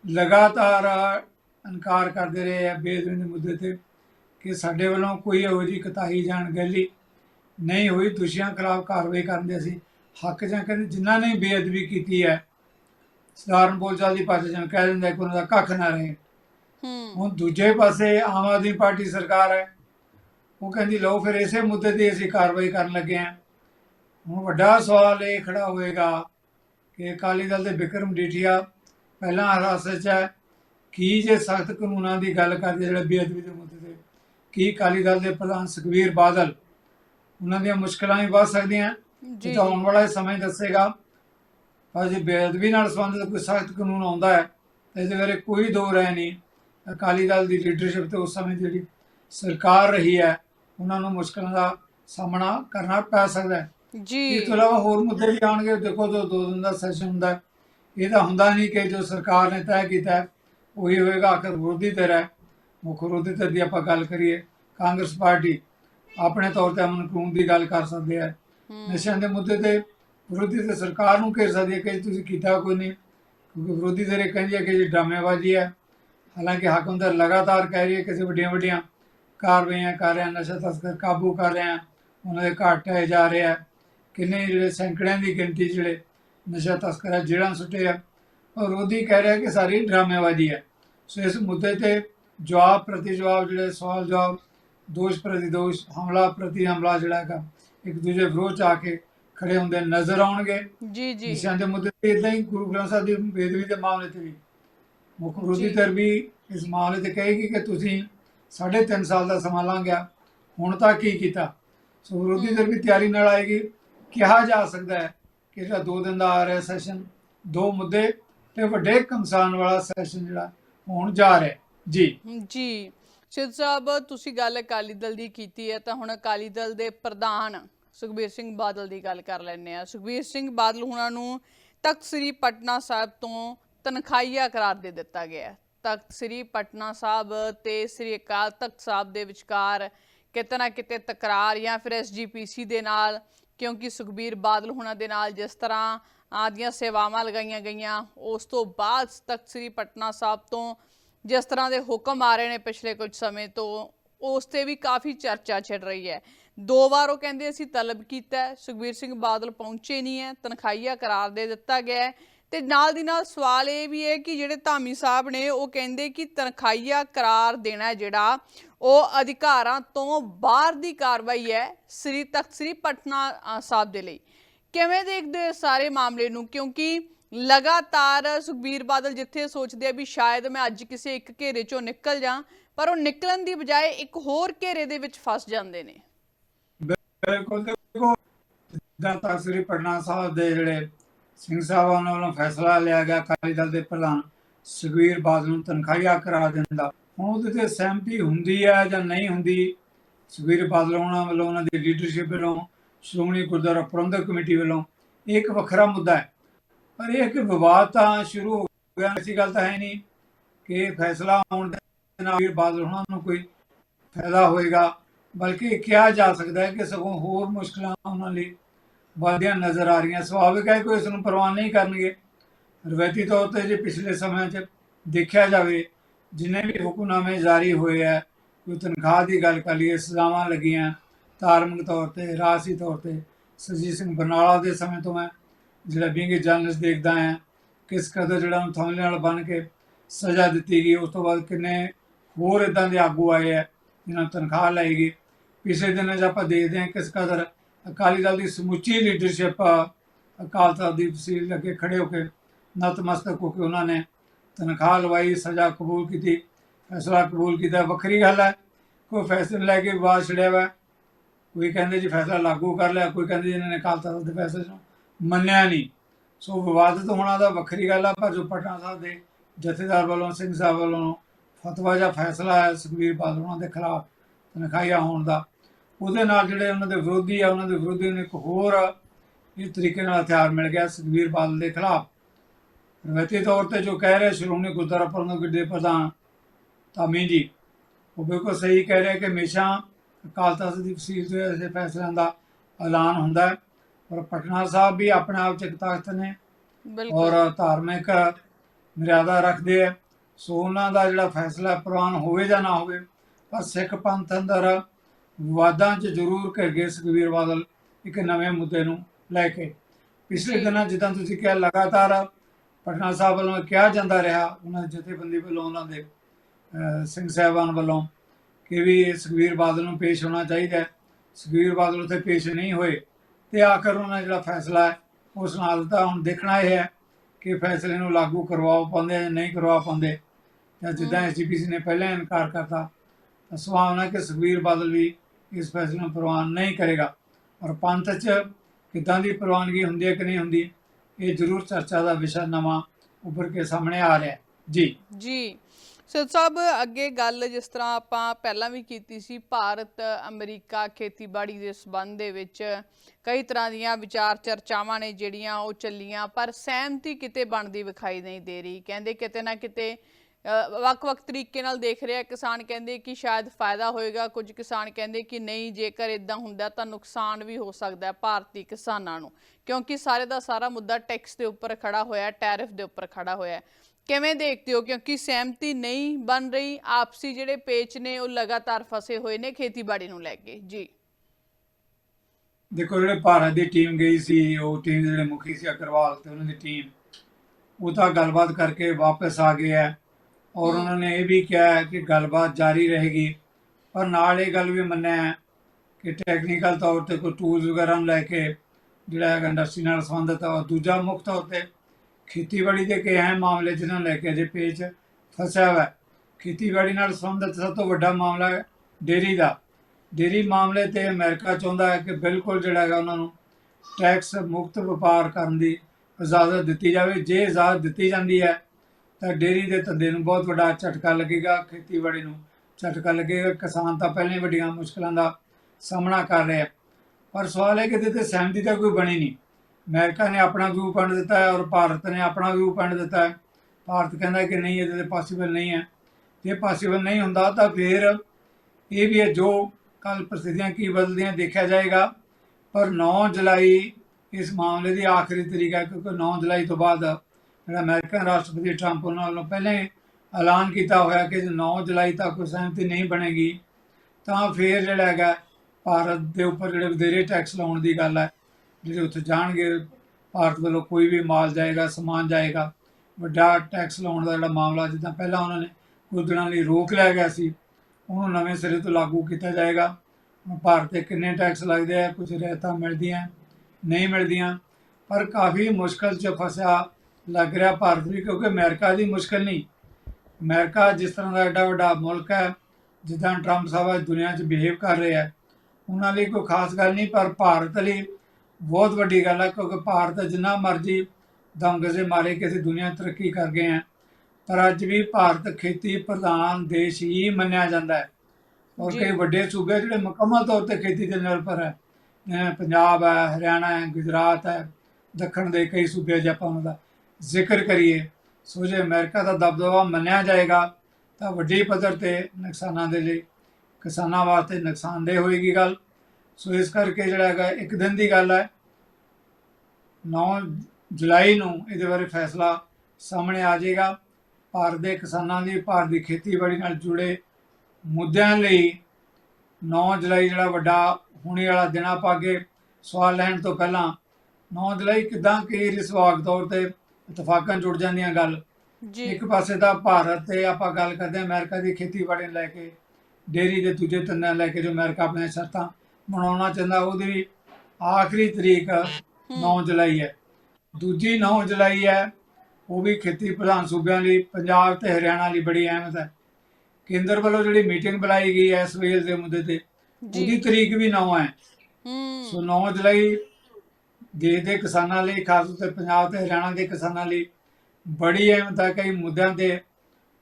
ਲਗਾਤਾਰ ਇਨਕਾਰ ਕਰਦੇ ਰਹੇ ਹੈ ਬੇਅਦਬੀ ਦੇ ਮੁੱਦੇ ਤੇ ਕਿ ਸਾਡੇ ਵੱਲੋਂ ਕੋਈ ਇਹੋ ਜਿਹੀ ਕਤਾਈ ਜਾਣ ਗੈਲੀ ਨਹੀਂ ਹੋਈ। ਦੋਸ਼ੀਆਂ ਖਿਲਾਫ ਕਾਰਵਾਈ ਕਰਨ ਦੇ ਅਸੀਂ ਹੱਕ ਜਾਂ ਕਹਿੰਦੇ ਜਿਨ੍ਹਾਂ ਨੇ ਬੇਅਦਬੀ ਕੀਤੀ ਹੈ ਸਧਾਰਨ ਬੋਲਚਾਲ ਦੀ ਭਾਸ਼ਾ ਜਿਵੇਂ ਕਹਿ ਦਿੰਦਾ ਕਿ ਉਹਨਾਂ ਦਾ ਕੱਖ ਨਾ ਰਹੇ। ਹੂੰ। ਹੁਣ ਦੂਜੇ ਪਾਸੇ ਆਮ ਆਦਮੀ ਪਾਰਟੀ ਸਰਕਾਰ ਹੈ ਉਹ ਕਹਿੰਦੀ ਲਓ ਫਿਰ ਇਸੇ ਮੁੱਦੇ ਤੇ ਅਸੀਂ ਕਾਰਵਾਈ ਕਰਨ ਲੱਗੇ ਹਾਂ। ਹੁਣ ਵੱਡਾ ਸਵਾਲ ਇਹ ਖੜਾ ਹੋਏਗਾ ਕਿ ਅਕਾਲੀ ਦਲ ਦੇ ਬਿਕਰਮ ਡੀਠੀਆ ਪਹਿਲਾਂ ਹਰਾਸਤ 'ਚ ਹੈ ਕੀ ਜੇ ਸਖਤ ਕਾਨੂੰਨਾਂ ਦੀ ਗੱਲ ਕਰਦੇ ਜਿਹੜੇ ਬੇਅਦਬੀ ਦੇ ਮੁੱਦੇ ਤੇ? ਕੀ ਅਕਾਲੀ ਦਲ ਦੇ ਪ੍ਰਧਾਨ ਸੁਖਬੀਰ ਬਾਦਲ ਉਹਨਾਂ ਦੀਆਂ ਮੁਸ਼ਕਲਾਂ ਵੀ ਵੱਧ ਸਕਦੀਆਂ? ਜੀ ਤਾਂ ਆਉਣ ਵਾਲਾ ਸਮਾਂ ਦੱਸੇਗਾ। ਪਰ ਜੇ ਬੇਅਦਬੀ ਨਾਲ ਸੰਬੰਧਿਤ ਕੋਈ ਸਖਤ ਕਾਨੂੰਨ ਆਉਂਦਾ ਹੈ ਤਾਂ ਇਹਦੇ ਬਾਰੇ ਕੋਈ ਦੋ ਰਾਏ ਨਹੀਂ। ਅਕਾਲੀ ਦਲ ਦੀ ਲੀਡਰਸ਼ਿਪ ਤੇ ਉਸ ਸਮੇਂ ਦੀ ਜਿਹੜੀ ਸਰਕਾਰ ਰਹੀ ਹੈ ਉਹਨਾਂ ਨੂੰ ਮੁਸ਼ਕਲਾਂ ਦਾ ਸਾਹਮਣਾ ਕਰਨਾ ਪੈ ਸਕਦਾ ਹੈ। ਜੀ। ਇਸ ਤੋਂ ਇਲਾਵਾ ਹੋਰ ਮੁੱਦੇ ਵੀ ਆਉਣਗੇ। ਦੇਖੋ ਜੋ ਦੋ ਦਿਨ ਦਾ ਸੈਸ਼ਨ ਹੁੰਦਾ ਹੈ ਇਹ ਤਾਂ ਹੁੰਦਾ ਨਹੀਂ ਕਿ ਜੋ ਸਰਕਾਰ ਨੇ ਤੈਅ ਕੀਤਾ ਹੈ ਉਹੀ ਹੋਏਗਾ ਆਖਰ ਵਿਰੋਧੀ ਧਿਰ ਹੈ। ਮੁੱਖ ਵਿਰੋਧੀ ਧਿਰ ਦੀ ਆਪਾਂ ਗੱਲ ਕਰੀਏ ਕਾਂਗਰਸ ਪਾਰਟੀ ਆਪਣੇ ਤੌਰ ਤੇ ਅਮਨ ਕਾਨੂੰਨ ਦੀ ਗੱਲ ਕਰ ਸਕਦੇ ਹੈ। ਨਸ਼ਿਆਂ ਦੇ ਮੁੱਦੇ ਤੇ ਵਿਰੋਧੀ ਤੇ ਸਰਕਾਰ ਨੂੰ ਘੇਰ ਸਕਦੀ ਹੈ ਕਿ ਤੁਸੀਂ ਕੀਤਾ ਕੋਈ ਨਹੀਂ ਕਿਉਂਕਿ ਵਿਰੋਧੀ ਧਿਰ ਕਹਿੰਦੀ ਹੈ ਕਿ ਇਹ ਡਰਾਮੇਬਾਜ਼ੀ ਹੈ। ਹਾਲਾਂਕਿ ਹਾਕਮਦਾਰ ਲਗਾਤਾਰ ਕਹਿ ਰਹੀ ਹੈ ਕਿ ਅਸੀਂ ਵੱਡੀਆਂ ਵੱਡੀਆਂ ਕਾਰਵਾਈਆਂ ਕਰ ਰਹੇ ਹਾਂ ਨਸ਼ਾ ਤਸਕਰ ਕਾਬੂ ਕਰ ਰਹੇ ਹਾਂ ਉਹਨਾਂ ਦੇ ਘਾਟ ਜਾ ਰਹੇ ਆ ਕਿੰਨੇ ਜਿਹੜੇ ਸੈਂਕੜਿਆਂ ਦੀ ਗਿਣਤੀ ਜਿਹੜੇ ਨਸ਼ਾ ਤਸਕਰ ਹੈ ਜਿਹੜਾ ਸੁੱਟੇ ਆ। ਵਿਰੋਧੀ ਕਹਿ ਰਿਹਾ ਕਿ ਸਾਰੀ ਡਰਾਮੇਬਾਜ਼ੀ ਹੈ। ਸੋ ਇਸ ਮੁੱਦੇ ਤੇ ਜਵਾਬ ਪ੍ਰਤੀ ਜਵਾਬ ਜਿਹੜੇ ਸਵਾਲ ਜਵਾਬ ਦੋਸ਼ ਪ੍ਰਤੀ ਦੋਸ਼ ਹਮਲਾ ਪ੍ਰਤੀ ਹਮਲਾ ਜਿਹੜਾ ਹੈਗਾ ਇੱਕ ਦੂਜੇ ਵਿਰੋਧ 'ਚ ਆ ਕੇ ਖੜੇ ਹੁੰਦੇ ਨਜ਼ਰ ਆਉਣਗੇ। ਜੀ ਜੀ। ਨਸ਼ਿਆਂ ਦੇ ਮੁੱਦੇ ਤੇ ਇਦਾਂ ਹੀ ਗੁਰੂ ਗ੍ਰੰਥ ਸਾਹਿਬ ਦੀ ਬੇਦਬੀ ਦੇ ਮਾਮਲੇ ਤੇ ਵੀ। ਮੁੱਖ ਵਿਰੋਧੀ। ਧਿਰ ਵੀ ਇਸ ਮਾਮਲੇ ਤੇ ਕਹੇਗੀ ਕਿ ਤੁਸੀਂ ਸਾਢੇ ਤਿੰਨ ਸਾਲ ਦਾ ਸਮਾਂ ਲੰਘ ਗਿਆ ਹੁਣ ਤੱਕ ਕੀ ਕੀਤਾ? ਸੋ ਵਿਰੋਧੀ ਧਿਰ ਵੀ ਤਿਆਰੀ ਨਾਲ ਆਏਗੀ ਕਿਹਾ ਜਾ ਸਕਦਾ ਹੈ ਕਿ ਜਿਹੜਾ ਦੋ ਦਿਨ ਦਾ ਆ ਰਿਹਾ ਸੈਸ਼ਨ ਦੋ ਮੁੱਦੇ ਤੇ ਵੱਡੇ ਕਮਸਾਨ ਵਾਲਾ ਸੈਸ਼ਨ ਜਿਹੜਾ ਹੋਣ ਜਾ ਰਿਹਾ। ਜੀ। ਜੀ। ਸਿੱਧ ਸਾਹਿਬ, ਤੁਸੀਂ ਗੱਲ ਅਕਾਲੀ ਦਲ ਦੀ ਕੀਤੀ ਹੈ, ਤਾਂ ਹੁਣ ਅਕਾਲੀ ਦਲ ਦੇ ਪ੍ਰਧਾਨ ਸੁਖਬੀਰ ਸਿੰਘ ਬਾਦਲ ਦੀ ਗੱਲ ਕਰ ਲੈਂਦੇ ਆ ਸੁਖਬੀਰ ਸਿੰਘ ਬਾਦਲ ਹੁਣਾਂ ਨੂੰ ਤਖਤ ਸ੍ਰੀ ਪਟਨਾ ਸਾਹਿਬ ਤੋਂ ਤਨਖਾਹੀਆ ਕਰਾਰ ਦੇ ਦਿੱਤਾ ਗਿਆ ਤਖਤ ਸ੍ਰੀ ਪਟਨਾ ਸਾਹਿਬ ਤੇ ਸ੍ਰੀ ਅਕਾਲ ਤਖਤ ਸਾਹਿਬ ਦੇ ਵਿਚਕਾਰ ਕਿਤੇ ਨਾ ਕਿਤੇ ਤਕਰਾਰ ਜਾਂ ਫਿਰ ਐਸਜੀਪੀਸੀ ਦੇ ਨਾਲ, ਕਿਉਂਕਿ ਸੁਖਬੀਰ ਬਾਦਲ ਹੁਣਾਂ ਦੇ ਨਾਲ ਜਿਸ ਤਰ੍ਹਾਂ ਦੀਆਂ ਸੇਵਾਵਾਂ ਲਗਾਈਆਂ ਗਈਆਂ। ਉਸ ਤੋਂ ਬਾਅਦ ਤਖਤ ਸ੍ਰੀ ਪਟਨਾ ਸਾਹਿਬ ਤੋਂ ਜਿਸ ਤਰ੍ਹਾਂ ਦੇ ਹੁਕਮ ਆ ਰਹੇ ਨੇ ਪਿਛਲੇ ਕੁਝ ਸਮੇਂ ਤੋਂ, ਉਸ ਤੇ ਵੀ ਕਾਫੀ ਚਰਚਾ ਛਿੜ ਰਹੀ ਹੈ। ਦੋ ਵਾਰ ਉਹ ਕਹਿੰਦੇ ਅਸੀਂ ਤਲਬ ਕੀਤਾ ਸੁਖਬੀਰ ਸਿੰਘ ਬਾਦਲ ਪਹੁੰਚੇ ਨਹੀਂ ਹੈ, ਤਨਖਾਹੀਆ ਕਰਾਰ ਦੇ ਦਿੱਤਾ ਗਿਆ ਹੈ। ਤੇ ਨਾਲ ਦੀ ਨਾਲ ਸਵਾਲ ਇਹ ਵੀ ਹੈ ਕਿ ਜਿਹੜੇ ਧਾਮੀ ਸਾਹਿਬ ਨੇ, ਉਹ ਕਹਿੰਦੇ ਕਿ ਤਨਖਾਹੀਆ ਕਰਾਰ ਦੇਣਾ ਜਿਹੜਾ, ਉਹ ਅਧਿਕਾਰਾਂ ਤੋਂ ਬਾਹਰ ਦੀ ਕਾਰਵਾਈ ਹੈ ਸ੍ਰੀ ਤਖਤ ਸ੍ਰੀ ਪਟਨਾ ਸਾਹਿਬ ਦੇ ਲਈ। ਕਿਵੇਂ ਦੇਖਦੇ ਹੋ ਸਾਰੇ ਮਾਮਲੇ ਨੂੰ? ਕਿਉਂਕਿ ਲਗਾਤਾਰ ਸੁਖਬੀਰ ਬਾਦਲ ਜਿੱਥੇ ਸੋਚਦੇ ਆ ਵੀ ਸ਼ਾਇਦ ਮੈਂ ਅੱਜ ਕਿਸੇ ਇੱਕ ਘੇਰੇ ਚੋਂ ਨਿਕਲ ਜਾ, ਪਰ ਉਹ ਨਿਕਲਣ ਦੀ ਬਜਾਏ ਇੱਕ ਹੋਰ ਘੇਰੇ ਦੇ ਵਿੱਚ ਫਸ ਜਾਂਦੇ ਨੇ। ਬਿਲਕੁਲ, ਦੇਖੋ, ਜਿੱਦਾਂ ਸ੍ਰੀ ਪਟਨਾ ਸਾਹਿਬ ਦੇ ਜਿਹੜੇ ਸਿੰਘ ਸਾਹਿਬਾਨ ਵੱਲੋਂ ਫੈਸਲਾ ਲਿਆ ਗਿਆ, ਅਕਾਲੀ ਦਲ ਦੇ ਪ੍ਰਧਾਨ ਸੁਖਬੀਰ ਬਾਦਲ ਨੂੰ ਤਨਖਾਹੀਆ ਕਰਾ ਦੇਣ ਹੁਣ ਉਹਦੇ ਤੇ ਸਹਿਮਤੀ ਹੁੰਦੀ ਹੈ ਜਾਂ ਨਹੀਂ ਹੁੰਦੀ? ਸੁਖਬੀਰ ਬਾਦਲ ਉਹਨਾਂ ਵੱਲੋਂ, ਉਹਨਾਂ ਦੀ ਲੀਡਰਸ਼ਿਪ ਵੱਲੋਂ ਸ਼੍ਰੋਮਣੀ ਗੁਰਦੁਆਰਾ ਪ੍ਰਬੰਧਕ ਕਮੇਟੀ ਵੱਲੋਂ ਇਹ ਇੱਕ ਵੱਖਰਾ ਮੁੱਦਾ ਹੈ। ਪਰ ਇਹ ਕਿ ਵਿਵਾਦ ਤਾਂ ਸ਼ੁਰੂ ਹੋ ਗਿਆ, ਐਸੀ ਗੱਲ ਤਾਂ ਹੈ ਨਹੀਂ ਕਿ ਫੈਸਲਾ ਆਉਣ ਦੇ ਨਾਲ ਸੁਖਬੀਰ ਬਾਦਲ ਉਹਨਾਂ ਨੂੰ ਕੋਈ ਫਾਇਦਾ ਹੋਏਗਾ, ਬਲਕਿ ਇਹ ਕਿਹਾ ਜਾ ਸਕਦਾ ਹੈ ਕਿ ਸਗੋਂ ਹੋਰ ਮੁਸ਼ਕਲਾਂ ਉਹਨਾਂ ਲਈ ਵਧਦੀਆਂ ਨਜ਼ਰ ਆ ਰਹੀਆਂ। ਸੁਭਾਵਿਕ ਹੈ ਕੋਈ ਇਸ ਨੂੰ ਪ੍ਰਵਾਨ ਨਹੀਂ ਕਰਨਗੇ। ਰਵਾਇਤੀ ਤੌਰ ਤੇ ਜੇ ਪਿਛਲੇ ਸਮਿਆਂ 'ਚ ਦੇਖਿਆ ਜਾਵੇ, ਜਿੰਨੇ ਵੀ ਹੁਕਮਨਾਮੇ ਜਾਰੀ ਹੋਏ ਆ, ਕੋਈ ਤਨਖਾਹ ਦੀ ਗੱਲ ਕਰ ਲਈਏ, ਸਜ਼ਾਵਾਂ ਲੱਗੀਆਂ ਧਾਰਮਿਕ ਤੌਰ ਤੇ, ਰਾਜਸੀ ਤੌਰ ਤੇ, ਸਰਜੀਤ ਸਿੰਘ ਬਰਨਾਲਾ ਦੇ ਸਮੇਂ ਤੋਂ ਮੈਂ ਜਿਹੜਾ ਬਿੰਗ ਜਰਨਲਿਸਟ ਦੇਖਦਾ ਹਾਂ ਕਿਸ ਕਦਰ ਜਿਹੜਾ ਉਹਨੂੰ ਥੰਮਲੇ ਨਾਲ ਬਣ ਕੇ ਸਜ਼ਾ ਦਿੱਤੀ ਗਈ, ਉਸ ਤੋਂ ਬਾਅਦ ਕਿੰਨੇ ਹੋਰ ਇਦਾਂ ਦੇ ਆਗੂ ਆਏ ਆ, ਜਿਨ੍ਹਾਂ ਨੂੰ ਤਨਖਾਹ ਲਾਈ ਗਈ। ਪਿਛਲੇ ਦਿਨਾਂ 'ਚ ਆਪਾਂ ਦੇਖਦੇ ਹਾਂ ਕਿਸ ਕਦਰ ਅਕਾਲੀ ਦਲ ਦੀ ਸਮੁੱਚੀ ਲੀਡਰਸ਼ਿਪ ਅਕਾਲ ਤਖਤ ਦੀ ਤਸਵੀਰ ਅੱਗੇ ਖੜੇ ਹੋ ਕੇ ਨਤਮਸਤਕ ਹੋ ਕੇ ਉਹਨਾਂ ਨੇ ਤਨਖਾਹ ਲਵਾਈ, ਸਜ਼ਾ ਕਬੂਲ ਕੀਤੀ, ਫੈਸਲਾ ਕਬੂਲ ਕੀਤਾ। ਵੱਖਰੀ ਗੱਲ ਹੈ, ਕੋਈ ਫੈਸਲਾ ਲੈ ਕੇ ਵਿਵਾਦ ਛੜਿਆ ਵਾ ਕੋਈ ਕਹਿੰਦੇ ਜੀ ਫੈਸਲਾ ਲਾਗੂ ਕਰ ਲਿਆ, ਕੋਈ ਕਹਿੰਦੇ ਜੀ ਇਹਨਾਂ ਨੇ ਅਕਾਲ ਤਖਤ ਦੇ ਫੈਸਲੇ ਨੂੰ ਮੰਨਿਆ ਨਹੀਂ। ਸੋ ਵਿਵਾਦਤ ਹੋਣਾ ਦਾ ਵੱਖਰੀ ਗੱਲ ਆ, ਪਰ ਜੋ ਪਟਨਾ ਸਾਹਿਬ ਦੇ ਜਥੇਦਾਰ ਵੱਲੋਂ, ਸਿੰਘ ਸਾਹਿਬ ਵੱਲੋਂ ਫਤਵਾ ਜਾਂ ਫੈਸਲਾ ਹੈ ਸੁਖਬੀਰ ਬਾਦਲ ਉਹਨਾਂ ਦੇ ਖਿਲਾਫ ਤਨਖਾਹੀਆ ਹੋਣ ਦਾ, ਉਹਦੇ ਨਾਲ ਜਿਹੜੇ ਉਹਨਾਂ ਦੇ ਵਿਰੋਧੀ ਆ, ਉਹਨਾਂ ਦੇ ਵਿਰੋਧੀ ਨੂੰ ਇੱਕ ਹੋਰ ਇਸ ਤਰੀਕੇ ਨਾਲ ਹਥਿਆਰ ਮਿਲ ਗਿਆ ਸੁਖਬੀਰ ਬਾਦਲ ਦੇ ਖਿਲਾਫ। ਰਵਾਇਤੀ ਤੌਰ ਤੇ ਜੋ ਕਹਿ ਰਹੇ ਸ਼੍ਰੋਮਣੀ ਗੁਰਦੁਆਰਾ ਪ੍ਰਬੰਧਕ ਦੇ ਪ੍ਰਧਾਨ ਧਾਮੀ ਜੀ, ਉਹ ਬਿਲਕੁਲ ਸਹੀ ਕਹਿ ਰਹੇ ਕਿ ਹਮੇਸ਼ਾ ਅਕਾਲ ਤਖਤ ਦੀ ਤਫਸੀਲ ਦੇ ਐਸੇ ਫੈਸਲਿਆਂ ਦਾ ਐਲਾਨ ਹੁੰਦਾ ਹੈ। ਔਰ ਪਟਨਾ ਸਾਹਿਬ ਵੀ ਆਪਣੇ ਆਪ ਚ ਇੱਕ ਤਖਤ ਨੇ। ਬਿਲਕੁਲ। ਔਰ ਧਾਰਮਿਕ ਮਰਿਆਦਾ ਰੱਖਦੇ ਆ। ਸੋ ਉਹਨਾਂ ਦਾ ਜਿਹੜਾ ਫੈਸਲਾ ਪ੍ਰਵਾਨ ਹੋਵੇ ਜਾਂ ਨਾ ਹੋਵੇ ਪਰ ਸਿੱਖ ਪੰਥ ਅੰਦਰ ਵਿਵਾਦਾਂ 'ਚ ਜ਼ਰੂਰ ਘਿਰ ਗਏ ਸੁਖਬੀਰ ਬਾਦਲ ਇੱਕ ਨਵੇਂ ਮੁੱਦੇ ਨੂੰ ਲੈ ਕੇ। ਪਿਛਲੇ। ਦਿਨਾਂ ਜਿੱਦਾਂ ਤੁਸੀਂ ਕਿਹਾ ਲਗਾਤਾਰ ਪਟਨਾ ਸਾਹਿਬ ਵੱਲੋਂ ਕਿਹਾ ਜਾਂਦਾ ਰਿਹਾ ਉਹਨਾਂ ਜਥੇਬੰਦੀ ਵੱਲੋਂ ਉਹਨਾਂ ਦੇ ਸਿੰਘ ਸਾਹਿਬਾਨ ਵੱਲੋਂ। ਕਿ ਵੀ ਸੁਖਬੀਰ ਬਾਦਲ ਨੂੰ ਪੇਸ਼ ਹੋਣਾ ਚਾਹੀਦਾ ਹੈ। ਸੁਖਬੀਰ ਬਾਦਲ ਉੱਥੇ ਪੇਸ਼ ਨਹੀਂ ਹੋਏ ਤੇ ਆਖਰ ਉਹਨਾਂ ਨੇ ਜਿਹੜਾ ਫੈਸਲਾ ਹੈ ਉਸ ਨਾਲ ਤਾਂ ਹੁਣ ਦੇਖਣਾ ਇਹ ਹੈ ਕਿ ਫੈਸਲੇ ਨੂੰ ਲਾਗੂ ਕਰਵਾਓ ਪਾਉਂਦੇ ਜਾਂ ਨਹੀਂ ਕਰਵਾ ਪਾਉਂਦੇ। ਜਾਂ ਜਿੱਦਾਂ। ਐਸਜੀਪੀਸੀ ਨੇ ਪਹਿਲਾਂ ਇਨਕਾਰ ਕਰਤਾ ਤਾਂ ਸੁਭਾਵਨਾ ਕਿ ਸੁਖਬੀਰ ਬਾਦਲ ਵੀ ਇਸ ਫੈਸਲੇ ਨੂੰ ਪ੍ਰਵਾਨ ਨਹੀਂ ਕਰੇਗਾ। ਔਰ ਪੰਥ 'ਚ ਕਿੱਦਾਂ ਦੀ ਪ੍ਰਵਾਨਗੀ ਹੁੰਦੀ ਹੈ ਕਿ ਨਹੀਂ ਹੁੰਦੀ ਇਹ ਜ਼ਰੂਰ ਚਰਚਾ ਦਾ ਵਿਸ਼ਾ ਨਵਾਂ ਉੱਭਰ ਕੇ ਸਾਹਮਣੇ ਆ ਰਿਹਾ ਜੀ। ਜੀ। ਸਰ ਸਾਹਿਬ ਅੱਗੇ ਗੱਲ ਜਿਸ ਤਰ੍ਹਾਂ ਆਪਾਂ ਪਹਿਲਾਂ ਵੀ ਕੀਤੀ ਸੀ, ਭਾਰਤ, ਅਮਰੀਕਾ ਖੇਤੀਬਾੜੀ ਦੇ ਸਬੰਧ ਦੇ ਵਿੱਚ ਕਈ ਤਰ੍ਹਾਂ ਦੀਆਂ ਵਿਚਾਰ ਚਰਚਾਵਾਂ ਨੇ ਜਿਹੜੀਆਂ ਉਹ ਚੱਲੀਆਂ, ਪਰ ਸਹਿਮਤੀ ਕਿਤੇ ਬਣਦੀ ਵਿਖਾਈ ਨਹੀਂ ਦੇ ਰਹੀ। ਕਹਿੰਦੇ ਕਿਤੇ ਨਾ ਕਿਤੇ ਵੱਖ-ਵੱਖ ਤਰੀਕੇ ਨਾਲ ਦੇਖ ਰਿਹਾ ਕਿਸਾਨ ਕਹਿੰਦੇ ਕਿ ਸ਼ਾਇਦ ਫਾਇਦਾ ਹੋਏਗਾ, ਕੁਝ ਕਿਸਾਨ ਕਹਿੰਦੇ ਕਿ ਨਹੀਂ, ਜੇਕਰ ਇਦਾਂ ਹੁੰਦਾ ਤਾਂ ਨੁਕਸਾਨ ਵੀ ਹੋ ਸਕਦਾ ਹੈ ਭਾਰਤੀ ਕਿਸਾਨਾਂ ਨੂੰ। ਕਿਉਂਕਿ ਸਾਰੇ ਦਾ ਸਾਰਾ ਮੁੱਦਾ ਟੈਕਸ ਦੇ ਉੱਪਰ ਖੜਾ ਹੋਇਆ ਟੈਰਿਫ ਦੇ ਉੱਪਰ ਖੜਾ ਹੋਇਆ ਕਿਵੇਂ ਦੇਖਦੇ ਹੋ? ਕਿਉਂਕਿ ਸਹਿਮਤੀ ਨਹੀਂ ਬਣ ਰਹੀ। ਆਪਸੀ ਜਿਹੜੇ ਪੇਚ ਨੇ, ਉਹ ਲਗਾਤਾਰ ਫਸੇ ਹੋਏ ਨੇ ਖੇਤੀਬਾੜੀ ਨੂੰ ਲੈ ਕੇ। ਜੀ। ਦੇਖੋ, ਜਿਹੜੇ ਭਾਰਤ ਦੀ ਟੀਮ ਗਈ ਸੀ, ਉਹ ਟੀਮ ਦੇ ਜਿਹੜੇ ਮੁਖੀ ਸੀ ਅਗਰਵਾਲ ਤੇ ਉਹਨਾਂ ਦੀ ਟੀਮ ਉਹ ਤਾਂ ਗੱਲਬਾਤ ਕਰਕੇ ਵਾਪਸ ਆ ਗਏ ਹੈ ਔਰ ਹਮ। ਉਹਨਾਂ ਨੇ ਇਹ ਵੀ ਕਿਹਾ ਕਿ ਗੱਲਬਾਤ ਜਾਰੀ ਰਹੇਗੀ। ਪਰ ਨਾਲ ਇਹ ਗੱਲ ਵੀ ਮੰਨਿਆ ਕਿ ਟੈਕਨੀਕਲ ਤੌਰ ਤੇ ਕੋਈ ਟੂਲਸ ਵਗੈਰਾ ਨੂੰ ਲੈ ਕੇ ਜਿਹੜਾ ਹੈਗਾ ਇੰਡਸਟਰੀ ਨਾਲ ਸੰਬੰਧਿਤ ਹੈ ਦੂਜਾ ਮੁੱਖ ਤੌਰ ਤੇ ਖੇਤੀਬਾੜੀ ਦੇ ਕਈ ਅਹਿਮ ਮਾਮਲੇ ਜਿਨ੍ਹਾਂ ਨੂੰ ਲੈ ਕੇ ਅਜੇ ਪੇਚ ਫਸਿਆ ਹੋਇਆ ਖੇਤੀਬਾੜੀ ਨਾਲ ਸੰਬੰਧਿਤ ਸਭ ਤੋਂ ਵੱਡਾ ਮਾਮਲਾ ਹੈ ਡੇਰੀ ਦਾ। ਡੇਰੀ ਮਾਮਲੇ ਤੇ ਅਮਰੀਕਾ ਚਾਹੁੰਦਾ ਹੈ ਕਿ ਬਿਲਕੁਲ ਜਿਹੜਾ ਹੈਗਾ ਉਹਨਾਂ ਨੂੰ ਟੈਕਸ ਮੁਕਤ ਵਪਾਰ ਕਰਨ ਦੀ ਇਜਾਜ਼ਤ ਦਿੱਤੀ ਜਾਵੇ। ਜੇ ਇਜਾਜ਼ਤ ਦਿੱਤੀ ਜਾਂਦੀ ਹੈ ਤਾਂ ਡੇਰੀ ਦੇ ਧੰਦੇ ਨੂੰ ਬਹੁਤ ਵੱਡਾ ਝਟਕਾ ਲੱਗੇਗਾ, ਖੇਤੀਬਾੜੀ ਨੂੰ ਝਟਕਾ ਲੱਗੇਗਾ। ਕਿਸਾਨ ਤਾਂ ਪਹਿਲਾਂ ਹੀ ਵੱਡੀਆਂ ਮੁਸ਼ਕਲਾਂ ਦਾ ਸਾਹਮਣਾ ਕਰ ਰਿਹਾ ਪਰ ਸਵਾਲ ਹੈ ਕਿ ਇਹਦੇ ਤੇ ਸਹਿਮਤੀ ਤਾਂ ਕੋਈ ਬਣੀ ਨਹੀਂ। ਅਮਰੀਕਾ ਨੇ ਆਪਣਾ ਵਿਊ ਪੁਆਇੰਟ ਦਿੱਤਾ ਹੈ ਔਰ ਭਾਰਤ ਨੇ ਆਪਣਾ ਵਿਊ ਪੁਆਇੰਟ ਦਿੱਤਾ ਹੈ। ਭਾਰਤ ਕਹਿੰਦਾ ਕਿ ਨਹੀਂ, ਇਹਦੇ ਤੇ ਪੋਸੀਬਲ ਨਹੀਂ ਹੈ। ਜੇ ਪੋਸੀਬਲ ਨਹੀਂ ਹੁੰਦਾ ਤਾਂ ਫਿਰ ਇਹ ਵੀ ਹੈ ਜੋ ਕੱਲ ਪ੍ਰਸਥਿਤੀਆਂ ਕੀ ਬਦਲਦੀਆਂ ਦੇਖਿਆ ਜਾਏਗਾ। ਪਰ 9 ਜੁਲਾਈ ਇਸ ਮਾਮਲੇ ਦੀ ਆਖਰੀ ਤਰੀਕ ਹੈ ਕਿਉਂਕਿ 9 ਜੁਲਾਈ ਤੋਂ ਬਾਅਦ ਜਿਹੜਾ ਅਮਰੀਕਨ ਰਾਸ਼ਟਰਪਤੀ ਟਰੰਪ ਉਹਨਾਂ ਵੱਲੋਂ ਪਹਿਲਾਂ ਐਲਾਨ ਕੀਤਾ ਹੋਇਆ ਕਿ ਜੇ 9 ਜੁਲਾਈ ਤੱਕ ਕੋਈ ਸਹਿਮਤੀ ਨਹੀਂ ਬਣੇਗੀ ਤਾਂ ਫਿਰ ਜਿਹੜਾ ਹੈਗਾ ਭਾਰਤ ਦੇ ਉੱਪਰ ਜਿਹੜੇ ਵਧੇਰੇ ਟੈਕਸ ਲਾਉਣ ਦੀ ਗੱਲ ਹੈ। ਜਿਹੜੇ ਉੱਥੇ ਜਾਣਗੇ, ਭਾਰਤ ਵੱਲੋਂ ਕੋਈ ਵੀ ਮਾਲ ਜਾਏਗਾ, ਸਮਾਨ ਜਾਏਗਾ। ਵੱਡਾ ਟੈਕਸ ਲਾਉਣ ਦਾ ਜਿਹੜਾ ਮਾਮਲਾ, ਜਿੱਦਾਂ ਪਹਿਲਾਂ ਉਹਨਾਂ ਨੇ ਕੁਝ ਦਿਨਾਂ ਲਈ ਰੋਕ ਲਿਆ ਗਿਆ ਸੀ, ਉਹਨੂੰ ਨਵੇਂ ਸਿਰੇ ਤੋਂ ਲਾਗੂ ਕੀਤਾ ਜਾਏਗਾ। ਹੁਣ ਭਾਰਤ ਤੇ ਕਿੰਨੇ ਟੈਕਸ ਲੱਗਦੇ ਆ, ਕੁਝ ਰਿਆਇਤਾਂ ਮਿਲਦੀਆਂ, ਨਹੀਂ ਮਿਲਦੀਆਂ। ਪਰ ਕਾਫੀ ਮੁਸ਼ਕਲ 'ਚ ਫਸਿਆ ਲੱਗ ਰਿਹਾ ਭਾਰਤ ਵੀ, ਕਿਉਂਕਿ ਅਮਰੀਕਾ ਦੀ ਮੁਸ਼ਕਲ ਨਹੀਂ। ਅਮਰੀਕਾ ਜਿਸ ਤਰ੍ਹਾਂ ਦਾ ਐਡਾ ਵੱਡਾ ਮੁਲਕ ਹੈ, ਜਿੱਦਾਂ ਟਰੰਪ ਸਾਹਿਬ ਅੱਜ ਦੁਨੀਆ 'ਚ ਬਿਹੇਵ ਕਰ ਰਹੇ ਆ, ਉਹਨਾਂ ਲਈ ਕੋਈ ਖਾਸ ਗੱਲ ਨਹੀਂ, ਪਰ ਭਾਰਤ ਲਈ ਬਹੁਤ ਵੱਡੀ ਗੱਲ ਹੈ ਕਿਉਂਕਿ ਭਾਰਤ ਜਿੰਨਾ ਮਰਜ਼ੀ ਦੰਗਜ਼ੇ ਮਾਰੇ ਕਿ ਅਸੀਂ ਦੁਨੀਆ ਤਰੱਕੀ ਕਰ ਗਏ ਆ। ਪਰ ਅੱਜ ਵੀ ਭਾਰਤ ਖੇਤੀ ਪ੍ਰਧਾਨ ਦੇਸ਼ ਹੀ ਮੰਨਿਆ ਜਾਂਦਾ ਹੈ। ਔਰ। ਕਈ ਵੱਡੇ ਸੂਬੇ ਜਿਹੜੇ ਮੁਕੰਮਲ ਤੌਰ ਤੇ ਖੇਤੀ ਤੇ ਨਿਰਭਰ ਹੈ। ਪੰਜਾਬ ਹੈ ਹਰਿਆਣਾ ਹੈ ਗੁਜਰਾਤ ਹੈ ਦੱਖਣ ਦੇ ਕਈ ਸੂਬੇ ਜੇ ਆਪਾਂ ਉਹਨਾਂ ਦਾ ਜ਼ਿਕਰ ਕਰੀਏ ਸੋ ਜੇ ਅਮਰੀਕਾ ਦਾ ਦਬਦਬਾ ਮੰਨਿਆ ਜਾਏਗਾ ਤਾਂ ਵੱਡੀ ਪੱਧਰ ਤੇ ਨੁਕਸਾਨਾਂ ਦੇ ਲਈ ਕਿਸਾਨਾਂ ਵਾਸਤੇ ਨੁਕਸਾਨਦੇਹ ਹੋਏਗੀ ਗੱਲ। ਸੋ ਇਸ ਕਰਕੇ ਜਿਹੜਾ ਹੈਗਾ ਇੱਕ ਦਿਨ ਦੀ ਗੱਲ ਹੈ 9 ਜੁਲਾਈ ਨੂੰ ਇਹਦੇ ਬਾਰੇ ਫੈਸਲਾ ਸਾਹਮਣੇ ਆ ਜਾਏਗਾ। ਭਾਰਤ ਦੇ ਕਿਸਾਨਾਂ ਦੀ ਭਾਰਤ ਦੀ ਖੇਤੀਬਾੜੀ ਨਾਲ ਜੁੜੇ ਮੁੱਦਿਆਂ ਲਈ 9 ਜੁਲਾਈ ਜਿਹੜਾ ਵੱਡਾ ਹੋਣੇ ਵਾਲਾ ਦਿਨ ਆਪਾਂ ਅੱਗੇ ਸਵਾਲ ਲੈਣ ਤੋਂ ਪਹਿਲਾਂ 9 ਜੁਲਾਈ ਕਿਦਾਂ ਕਿ ਰਿਸਵਾਗ ਤੌਰ ਤੇ ਇਤਫਾਕਨ ਜੁੜ ਜਾਂਦੀਆਂ ਗੱਲ? ਜੀ। ਇੱਕ ਪਾਸੇ ਤਾਂ ਭਾਰਤ ਤੇ ਆਪਾਂ ਗੱਲ ਕਰਦੇ ਹਾਂ ਅਮਰੀਕਾ ਦੀ ਖੇਤੀਬਾੜੀ ਲੈ ਕੇ ਡੇਰੀ ਦੇ ਦੂਜੇ ਧੰਦਿਆਂ ਨੂੰ ਲੈ ਕੇ ਜੋ ਅਮਰੀਕਾ ਆਪਣੀਆਂ ਸ਼ਰਤਾਂ ਬਣਾਉਣਾ ਚਾਹੁੰਦਾ ਉਹਦੀ ਆਖਰੀ ਤਰੀਕ 9 ਜੁਲਾਈ ਹੈ। ਦੂਜੀ 9 ਜੁਲਾਈ ਹੈ ਉਹ ਵੀ ਖੇਤੀ ਪ੍ਰਧਾਨ ਸੂਬਿਆਂ ਲਈ ਪੰਜਾਬ ਤੇ ਹਰਿਆਣਾ ਲਈ ਬੜੀ ਅਹਿਮਤ ਹੈ। ਕੇਂਦਰ ਵੱਲੋਂ ਜਿਹੜੀ ਮੀਟਿੰਗ ਬੁਲਾਈ ਗਈ ਹੈ ਇਸ ਵੇਲ ਦੇ ਮੁੱਦੇ ਤੇ ਉਹਦੀ ਤਰੀਕ ਵੀ 9 ਹੈ। ਹੂੰ। ਸੋ 9 ਜੁਲਾਈ ਦੇਸ਼ ਦੇ ਕਿਸਾਨਾਂ ਲਈ ਖਾਸ ਤੌਰ ਤੇ ਪੰਜਾਬ ਤੇ ਹਰਿਆਣਾ ਦੇ ਕਿਸਾਨਾਂ ਲਈ ਬੜੀ ਅਹਿਮਤ ਹੈ ਕਈ ਮੁੱਦਿਆਂ ਤੇ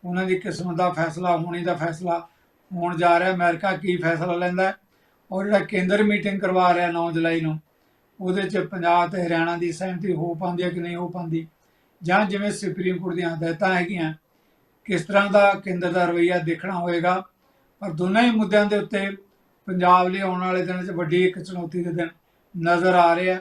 ਉਹਨਾਂ ਦੀ ਕਿਸਮਤ ਦਾ ਫੈਸਲਾ ਹੋਣੀ ਦਾ ਫੈਸਲਾ ਹੋਣ ਜਾ ਰਿਹਾ ਅਮਰੀਕਾ ਕੀ ਫੈਸਲਾ ਲੈਂਦਾ ਔਰ ਜਿਹੜਾ ਕੇਂਦਰ ਮੀਟਿੰਗ ਕਰਵਾ ਰਿਹਾ 9 ਜੁਲਾਈ ਨੂੰ ਉਹਦੇ ਚ ਪੰਜਾਬ ਤੇ ਹਰਿਆਣਾ ਦੀ ਸਹਿਮਤੀ ਹੋ ਪਾਉਂਦੀ ਹੈ ਕਿ ਨਹੀਂ ਹੋ ਪਾਉਂਦੀ? ਜਾਂ ਜਿਵੇਂ ਸੁਪਰੀਮ ਕੋਰਟ ਦੀਆਂ ਹਦਾਇਤਾਂ ਹੈਗੀਆਂ ਕਿਸ ਤਰ੍ਹਾਂ ਦਾ ਕੇਂਦਰ ਦਾ ਰਵੱਈਆ ਦੇਖਣਾ ਹੋਏਗਾ? ਪਰ ਦੋਨਾਂ ਹੀ ਮੁੱਦਿਆਂ ਦੇ ਉੱਤੇ ਪੰਜਾਬ ਲਈ ਆਉਣ ਵਾਲੇ ਦਿਨਾਂ 'ਚ ਵੱਡੀ ਇੱਕ ਚੁਣੌਤੀ ਦੇ ਦਿਨ ਨਜ਼ਰ ਆ ਰਿਹਾ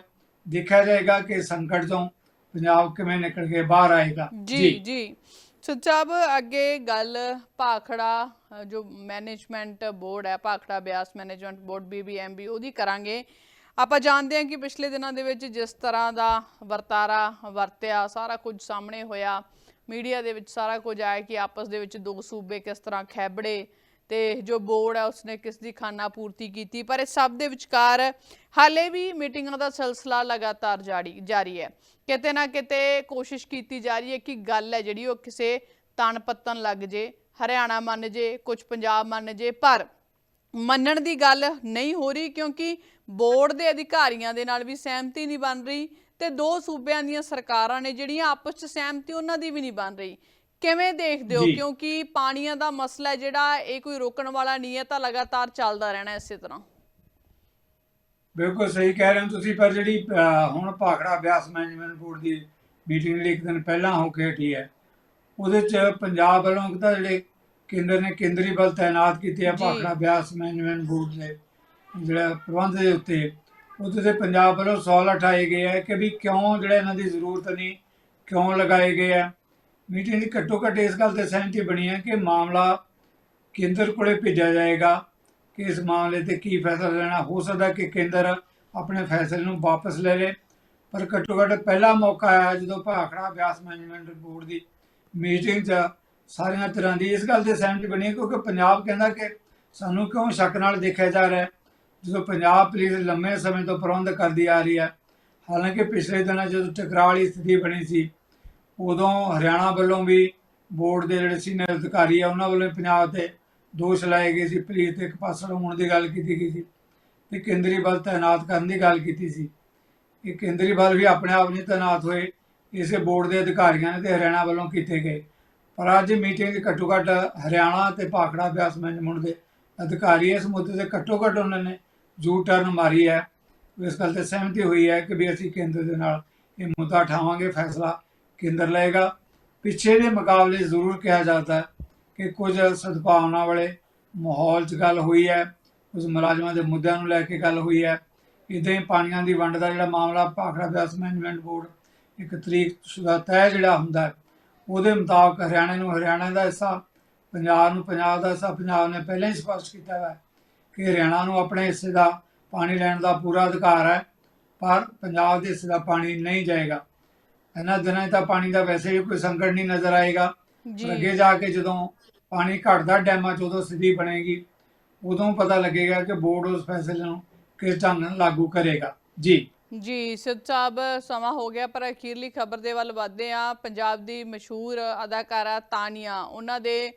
ਦੇਖਿਆ ਜਾਏਗਾ ਕਿ ਸੰਕਟ ਤੋਂ ਪੰਜਾਬ ਕਿਵੇਂ ਨਿਕਲ ਕੇ ਬਾਹਰ ਆਏਗਾ। ਜੀ ਜੀ। ਸੁਚਾਬ ਅੱਗੇ ਗੱਲ ਭਾਖੜਾ ਜੋ ਮੈਨੇਜਮੈਂਟ ਬੋਰਡ ਹੈ Bhakra Beas management board BBMB ਉਹਦੀ ਕਰਾਂਗੇ। ਆਪਾਂ ਜਾਣਦੇ ਹਾਂ ਕਿ ਪਿਛਲੇ ਦਿਨਾਂ ਦੇ ਵਿੱਚ ਜਿਸ ਤਰ੍ਹਾਂ ਦਾ ਵਰਤਾਰਾ ਵਰਤਿਆ, ਸਾਰਾ ਕੁਝ ਸਾਹਮਣੇ ਹੋਇਆ। ਮੀਡੀਆ ਦੇ ਵਿੱਚ ਸਾਰਾ ਕੁਝ ਆਇਆ ਕਿ ਆਪਸ ਦੇ ਵਿੱਚ ਦੋ ਸੂਬੇ ਕਿਸ ਤਰ੍ਹਾਂ ਖੈਬੜੇ ਤੇ ਜੋ ਬੋਰਡ ਹੈ ਉਸਨੇ ਕਿਸ ਦੀ ਖਾਨਾ ਪੂਰਤੀ ਕੀਤੀ। ਪਰ ਇਸ ਸਭ ਦੇ ਵਿਚਕਾਰ ਹਾਲੇ ਵੀ ਮੀਟਿੰਗਾਂ ਦਾ ਸਿਲਸਿਲਾ ਲਗਾਤਾਰ ਜਾਰੀ ਜਾਰੀ ਹੈ। ਕਿਤੇ ਨਾ ਕਿਤੇ ਕੋਸ਼ਿਸ਼ ਕੀਤੀ ਜਾ ਰਹੀ ਹੈ ਕਿ ਗੱਲ ਹੈ ਜਿਹੜੀ ਉਹ ਕਿਸੇ ਤਣ ਪੱਤਨ ਲੱਗ ਜੇ, ਹਰਿਆਣਾ ਮੰਨ ਜੇ, ਕੁਝ ਪੰਜਾਬ ਮੰਨ ਜੇ, ਪਰ ਮੰਨਣ ਦੀ ਗੱਲ ਨਹੀਂ ਹੋ ਰਹੀ ਕਿਉਂਕਿ ਬੋਰਡ ਦੇ ਅਧਿਕਾਰੀਆਂ ਦੇ ਨਾਲ ਵੀ ਸਹਿਮਤੀ ਨਹੀਂ ਬਣ ਰਹੀ ਤੇ ਦੋ ਸੂਬਿਆਂ ਦੀਆਂ ਸਰਕਾਰਾਂ ਨੇ ਜਿਹੜੀਆਂ ਆਪਸ 'ਚ ਸਹਿਮਤੀ ਉਹਨਾਂ ਦੀ ਵੀ ਨਹੀਂ ਬਣ ਰਹੀ। ਕਿਵੇਂ ਦੇਖਦੇ ਹੋ। ਕਿਉਂਕਿ ਪਾਣੀਆਂ ਦਾ ਮਸਲਾ ਜਿਹੜਾ ਇਹ ਕੋਈ ਰੋਕਣ ਵਾਲਾ ਨਹੀਂ ਹੈ ਤਾਂ ਲਗਾਤਾਰ ਚੱਲਦਾ ਰਹਿਣਾ ਇਸੇ ਤਰ੍ਹਾਂ। ਬਿਲਕੁਲ ਸਹੀ ਕਹਿ ਰਹੇ ਹੋ ਤੁਸੀਂ ਪਰ ਜਿਹੜੀ ਹੁਣ ਭਾਖੜਾ ਅਭਿਆਸ ਮੈਨੇਜਮੈਂਟ ਬੋਰਡ ਦੀ ਮੀਟਿੰਗ ਜਿਹੜੀ ਇੱਕ ਦਿਨ ਪਹਿਲਾਂ ਹੋ ਕੇ ਹਟੀ ਹੈ ਉਹਦੇ ਚ ਪੰਜਾਬ ਵੱਲੋਂ ਇੱਕ ਤਾਂ ਜਿਹੜੇ ਕੇਂਦਰ ਨੇ ਕੇਂਦਰੀ ਬਲ ਤਾਇਨਾਤ ਕੀਤੇ ਆ। ਭਾਖੜਾ ਅਭਿਆਸ ਮੈਨੇਜਮੈਂਟ ਬੋਰਡ ਦੇ ਜਿਹੜਾ ਪ੍ਰਬੰਧ ਦੇ ਉੱਤੇ। ਉਹਦੇ ਤੇ ਪੰਜਾਬ ਵੱਲੋਂ ਸਵਾਲ ਉਠਾਏ ਗਏ ਆ ਕਿ ਵੀ ਕਿਉਂ ਜਿਹੜਾ ਇਹਨਾਂ ਦੀ ਜ਼ਰੂਰਤ ਨਹੀਂ ਕਿਉਂ ਲਗਾਏ ਗਏ ਆ। ਮੀਟਿੰਗ ਦੀ ਘੱਟੋ ਘੱਟ ਇਸ ਗੱਲ ਤੇ ਸਹਿਮਤੀ ਬਣੀ ਹੈ ਕਿ ਮਾਮਲਾ ਕੇਂਦਰ ਕੋਲੇ ਭੇਜਿਆ ਜਾਏਗਾ ਕਿ ਇਸ ਮਾਮਲੇ ਤੇ ਕੀ ਫੈਸਲਾ ਲੈਣਾ। ਹੋ ਸਕਦਾ ਕਿ ਕੇਂਦਰ ਆਪਣੇ ਫੈਸਲੇ ਨੂੰ ਵਾਪਸ ਲੈ ਲੇ ਪਰ ਘੱਟੋ ਘੱਟ ਪਹਿਲਾ ਮੌਕਾ ਆਇਆ ਜਦੋਂ ਭਾਖੜਾ ਅਭਿਆਸ ਮੈਨੇਜਮੈਂਟ ਬੋਰਡ ਦੀ ਮੀਟਿੰਗ 'ਚ ਸਾਰੀਆਂ ਤਰ੍ਹਾਂ ਦੀ ਇਸ ਗੱਲ ਤੇ ਸਹਿਮਤੀ ਬਣੀ ਕਿਉਂਕਿ ਪੰਜਾਬ ਕਹਿੰਦਾ ਕਿ ਸਾਨੂੰ ਕਿਉਂ ਸ਼ੱਕ ਨਾਲ ਦੇਖਿਆ ਜਾ ਰਿਹਾ ਜਦੋਂ ਪੰਜਾਬ ਪੁਲਿਸ ਲੰਮੇ ਸਮੇਂ ਤੋਂ ਪ੍ਰਬੰਧ ਕਰਦੀ ਆ ਰਹੀ ਹੈ, ਹਾਲਾਂਕਿ ਪਿਛਲੇ ਦਿਨਾਂ ਜਦੋਂ ਟਕਰਾਅ ਵਾਲੀ ਸਥਿਤੀ ਬਣੀ ਸੀ, ਉਦੋਂ ਹਰਿਆਣਾ ਵੱਲੋਂ ਵੀ ਬੋਰਡ ਦੇ ਜਿਹੜੇ ਸੀਨੀਅਰ ਅਧਿਕਾਰੀ ਆ, ਉਹਨਾਂ ਵੱਲੋਂ ਵੀ ਪੰਜਾਬ ਤੇ ਦੋਸ਼ ਲਾਏ ਗਏ ਸੀ, ਪੁਲਿਸ ਤੇ ਇੱਕ ਪਾਸੜ ਹੋਣ ਦੀ ਗੱਲ ਕੀਤੀ ਗਈ ਸੀ ਤੇ ਕੇਂਦਰੀ ਬਲ ਤਾਇਨਾਤ ਕਰਨ ਦੀ ਗੱਲ ਕੀਤੀ ਸੀ। ਇਹ ਕੇਂਦਰੀ ਬਲ ਵੀ ਆਪਣੇ ਆਪ ਨਹੀਂ ਤਾਇਨਾਤ ਹੋਏ, ਇਸੇ ਬੋਰਡ ਦੇ ਅਧਿਕਾਰੀਆਂ ਨੇ ਤੇ ਹਰਿਆਣਾ ਵੱਲੋਂ ਕੀਤੇ ਗਏ। ਪਰ ਅੱਜ ਮੀਟਿੰਗ ਦੇ ਘੱਟੋ ਘੱਟ ਹਰਿਆਣਾ ਤੇ ਭਾਖੜਾ ਅਭਿਆਸ ਮੈਨੇਜਮੈਂਟ ਦੇ ਅਧਿਕਾਰੀ ਇਸ ਮੁੱਦੇ ਤੇ ਘੱਟੋ ਘੱਟ ਉਹਨਾਂ ਨੇ ਜੂ ਟਰਨ ਮਾਰੀ ਹੈ। ਇਸ ਗੱਲ ਤੇ ਸਹਿਮਤੀ ਹੋਈ ਹੈ ਕਿ ਵੀ ਅਸੀਂ ਕੇਂਦਰ ਦੇ ਨਾਲ ਇਹ ਮੁੱਦਾ ਉਠਾਵਾਂਗੇ ਫੈਸਲਾ ਕੇਂਦਰ ਲਏਗਾ। ਪਿੱਛੇ ਦੇ ਮੁਕਾਬਲੇ ਜ਼ਰੂਰ ਕਿਹਾ ਜਾਂਦਾ ਹੈ ਕਿ ਕੁਝ ਸਦਭਾਵਨਾ ਵਾਲੇ ਮਾਹੌਲ 'ਚ ਗੱਲ ਹੋਈ ਹੈ, ਕੁਝ ਮੁਲਾਜ਼ਮਾਂ ਦੇ ਮੁੱਦਿਆਂ ਨੂੰ ਲੈ ਕੇ ਗੱਲ ਹੋਈ ਹੈ। ਇਦਾਂ ਹੀ ਪਾਣੀਆਂ ਦੀ ਵੰਡ ਦਾ ਜਿਹੜਾ ਮਾਮਲਾ ਭਾਖੜਾ ਅਭਿਆਸ ਮੈਨੇਜਮੈਂਟ ਬੋਰਡ ਇੱਕ ਤਰੀਕ ਸ਼ੁਦਾ ਤੈਅ ਜਿਹੜਾ ਹੁੰਦਾ ਹੈ ਉਹਦੇ ਮੁਤਾਬਕ ਹਰਿਆਣਾ ਨੂੰ ਹਰਿਆਣਾ ਦਾ ਹਿੱਸਾ ਪੰਜਾਬ ਨੂੰ ਪੰਜਾਬ ਦਾ ਹਿੱਸਾ ਪੰਜਾਬ ਨੇ ਪਹਿਲਾਂ ਹੀ ਸਪਸ਼ਟ ਕੀਤਾ ਹੈ ਕਿ ਹਰਿਆਣਾ ਨੂੰ ਆਪਣੇ ਹਿੱਸੇ ਦਾ ਪਾਣੀ ਲੈਣ ਦਾ ਪੂਰਾ ਅਧਿਕਾਰ ਹੈ ਪਰ ਪੰਜਾਬ ਦੇ ਹਿੱਸੇ ਦਾ ਪਾਣੀ ਨਹੀਂ ਜਾਏਗਾ। ਇਹਨਾਂ ਦਿਨਾਂ ਤਾਂ ਪਾਣੀ ਦਾ ਵੈਸੇ ਵੀ ਕੋਈ ਸੰਕਟ ਨਹੀਂ ਨਜ਼ਰ ਆਏਗਾ। ਅੱਗੇ ਜੀ। ਜਾ ਕੇ ਜਦੋਂ ਪਾਣੀ ਘਟਦਾ ਡੈਮਾਂ 'ਚ ਉਦੋਂ ਸਥਿਤੀ ਬਣੇਗੀ ਉਦੋਂ ਪਤਾ ਲੱਗੇਗਾ ਕਿ ਬੋਰਡ ਉਸ ਫੈਸਲੇ ਨੂੰ ਕਿਸ ਢੰਗ ਨਾਲ ਲਾਗੂ ਕਰੇਗਾ। ਜੀ। ਜੀ, ਸਿੱਧ ਸਾਹਿਬ, ਸਮਾਂ ਹੋ ਗਿਆ, ਪਰ ਅਖੀਰਲੀ ਖਬਰ ਦੇ ਵੱਲ ਵਧਦੇ ਆ ਪੰਜਾਬ ਦੀ ਮਸ਼ਹੂਰ ਅਦਾਕਾਰਾ ਤਾਨੀਆ, ਉਹਨਾਂ ਦੇ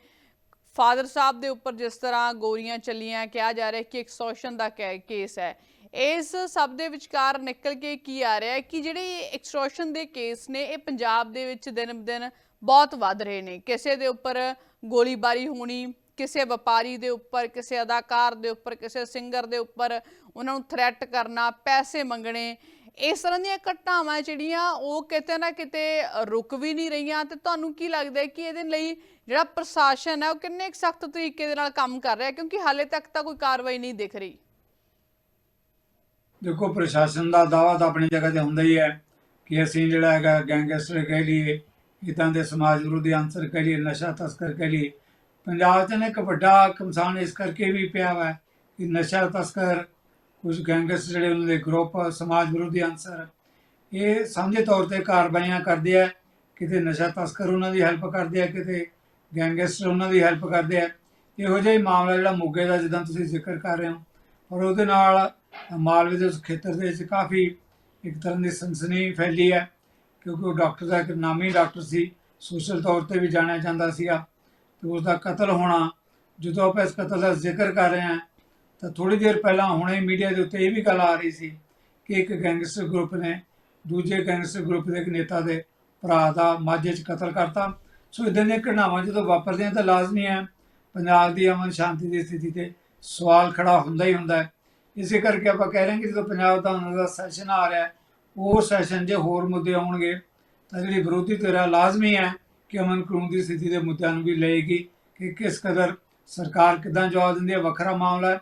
ਫਾਦਰ ਸਾਹਿਬ ਦੇ ਉੱਪਰ ਜਿਸ ਤਰ੍ਹਾਂ ਗੋਰੀਆਂ ਚੱਲੀਆਂ, ਕਿਹਾ ਜਾ ਰਿਹਾ ਕਿ ਐਕਸਟੋਰਸ਼ਨ ਦਾ ਕੈ- ਕੇਸ ਹੈ। ਇਸ ਸਭ ਦੇ ਵਿਚਕਾਰ ਨਿਕਲ ਕੇ ਕੀ ਆ ਰਿਹਾ ਹੈ ਕਿ ਜਿਹੜੇ ਐਕਸਟੋਰਸ਼ਨ ਦੇ ਕੇਸ ਨੇ, ਇਹ ਪੰਜਾਬ ਦੇ ਵਿੱਚ ਦਿਨ ਦਿਨ ਬਹੁਤ ਵੱਧ ਰਹੇ ਨੇ। ਕਿਸੇ ਦੇ ਉੱਪਰ ਗੋਲੀਬਾਰੀ ਹੋਣੀ ਕਿਸੇ ਵਪਾਰੀ ਦੇ ਉੱਪਰ, ਕਿਸੇ ਅਦਾਕਾਰ ਦੇ ਉੱਪਰ, ਕਿਸੇ ਸਿੰਗਰ ਦੇ ਉੱਪਰ ਉਹਨਾਂ ਨੂੰ ਥ੍ਰੈਟ ਕਰਨਾ, ਪੈਸੇ ਮੰਗਣੇ, ਇਸ ਤਰ੍ਹਾਂ ਦੀਆਂ ਘਟਨਾਵਾਂ ਜਿਹੜੀਆਂ ਉਹ ਕਿਤੇ ਨਾ ਕਿਤੇ ਰੁਕ ਵੀ ਨਹੀਂ ਰਹੀਆਂ ਤੇ ਤੁਹਾਨੂੰ ਕੀ ਲੱਗਦਾ ਕਿ ਇਹਦੇ ਲਈ ਜਿਹੜਾ ਪ੍ਰਸ਼ਾਸਨ ਹੈ ਉਹ ਕਿੰਨੇ ਸਖਤ ਤਰੀਕੇ ਦੇ ਨਾਲ ਕੰਮ ਕਰ ਰਿਹਾ? ਕਿਉਂਕਿ ਹਾਲੇ ਤੱਕ ਤਾਂ ਕੋਈ ਕਾਰਵਾਈ ਨਹੀਂ ਦਿਖ ਰਹੀ। ਦੇਖੋ, ਪ੍ਰਸ਼ਾਸਨ ਦਾ ਦਾਅਵਾ ਤਾਂ ਆਪਣੀ ਜਗ੍ਹਾ ਤੇ ਹੁੰਦਾ ਹੀ ਹੈ ਕਿ ਅਸੀਂ ਜਿਹੜਾ ਹੈਗਾ ਗੈਂਗਸਟਰ ਕਹਿ ਲਈਏ ਇਦਾਂ ਦੇ ਸਮਾਜ ਵਿਰੋਧੀ ਅੰਸਰ ਕਹਿ ਲਈਏ, ਨਸ਼ਾ ਤਸਕਰ ਕਹਿ ਲਈਏ ਪੰਜਾਬ 'ਚ ਨਾ ਇੱਕ ਵੱਡਾ ਕਮਸਾਨ ਇਸ ਕਰਕੇ ਵੀ ਪਿਆ ਵਾ ਕਿ ਨਸ਼ਾ ਤਸਕਰ ਕੁਝ ਗੈਂਗਸਟਰ ਜਿਹੜੇ ਉਹਨਾਂ ਦੇ ਗਰੁੱਪ ਸਮਾਜ ਵਿਰੋਧੀ ਅੰਸਰ ਇਹ ਸਾਂਝੇ ਤੌਰ ਤੇ ਕਾਰਵਾਈਆਂ ਕਰਦੇ ਆ, ਕਿਤੇ ਨਸ਼ਾ ਤਸਕਰ ਉਹਨਾਂ ਦੀ ਹੈਲਪ ਕਰਦੇ ਆ, ਕਿਤੇ ਗੈਂਗਸਟਰ ਉਹਨਾਂ ਦੀ ਹੈਲਪ ਕਰਦੇ ਆ। ਇਹੋ ਜਿਹਾ ਹੀ ਮਾਮਲਾ ਜਿਹੜਾ ਮੋਗੇ ਦਾ ਜਿੱਦਾਂ ਤੁਸੀਂ ਜ਼ਿਕਰ ਕਰ ਰਹੇ ਹੋ। ਔਰ ਉਹਦੇ ਨਾਲ ਮਾਲਵੇ ਦੇ ਉਸ ਖੇਤਰ ਦੇ ਵਿੱਚ ਕਾਫੀ ਇੱਕ ਤਰ੍ਹਾਂ ਦੀ ਸਨਸਨੀ ਫੈਲੀ ਹੈ ਕਿਉਂਕਿ ਉਹ ਡਾਕਟਰ ਦਾ ਇੱਕ ਨਾਮੀ ਡਾਕਟਰ ਸੀ, ਸੋਸ਼ਲ ਤੌਰ ਤੇ ਵੀ ਜਾਣਿਆ ਜਾਂਦਾ ਸੀਗਾ। ਤੇ ਉਸ ਦਾ ਕਤਲ ਹੋਣਾ, ਜਦੋਂ ਆਪਾਂ ਇਸ ਕਤਲ ਦਾ ਜ਼ਿਕਰ ਕਰ ਰਹੇ ਹਾਂ, ਤਾਂ ਥੋੜੀ ਦੇਰ ਪਹਿਲਾਂ ਹੁਣੇ ਮੀਡੀਆ ਦੇ ਉੱਤੇ ਇਹ ਵੀ ਗੱਲ ਆ ਰਹੀ ਸੀ ਕਿ ਇੱਕ ਗੈਂਗਸਟਰ ਗਰੁੱਪ ਨੇ ਦੂਜੇ ਗੈਂਗਸਟਰ ਗਰੁੱਪ ਦੇ ਇੱਕ ਨੇਤਾ ਦੇ ਭਰਾ ਦਾ ਮਾਝੇ 'ਚ ਕਤਲ ਕਰਤਾ। ਸੋ ਇਦਾਂ ਦੀਆਂ ਘਟਨਾਵਾਂ ਜਦੋਂ ਵਾਪਰਦੀਆਂ ਤਾਂ ਲਾਜ਼ਮੀ ਹੈ। ਪੰਜਾਬ ਦੀ ਅਮਨ ਸ਼ਾਂਤੀ ਦੀ ਸਥਿਤੀ ਤੇ ਸਵਾਲ ਖੜਾ ਹੁੰਦਾ ਹੀ ਹੁੰਦਾ ਹੈ। ਇਸੇ ਕਰਕੇ ਆਪਾਂ ਕਹਿ ਰਹੇ ਹਾਂ ਕਿ ਜਦੋਂ ਪੰਜਾਬ ਦਾ ਉਹਨਾਂ ਦਾ ਸੈਸ਼ਨ ਆ ਰਿਹਾ ਉਹ ਸੈਸ਼ਨ 'ਚ ਹੋਰ ਮੁੱਦੇ ਆਉਣਗੇ, ਤਾਂ ਜਿਹੜੀ ਵਿਰੋਧੀ ਧਿਰ ਹੈ ਲਾਜ਼ਮੀ ਹੈ। ਕਿ ਅਮਨ ਕਾਨੂੰਨ ਦੀ ਸਥਿਤੀ ਦੇ ਮੁੱਦਿਆਂ ਨੂੰ ਵੀ ਲਏਗੀ ਕਿ ਕਿਸ ਕਦਰ ਸਰਕਾਰ ਕਿਦਾਂ ਜਵਾਬ ਦਿੰਦੀ ਹੈ ਵੱਖਰਾ ਮਾਮਲਾ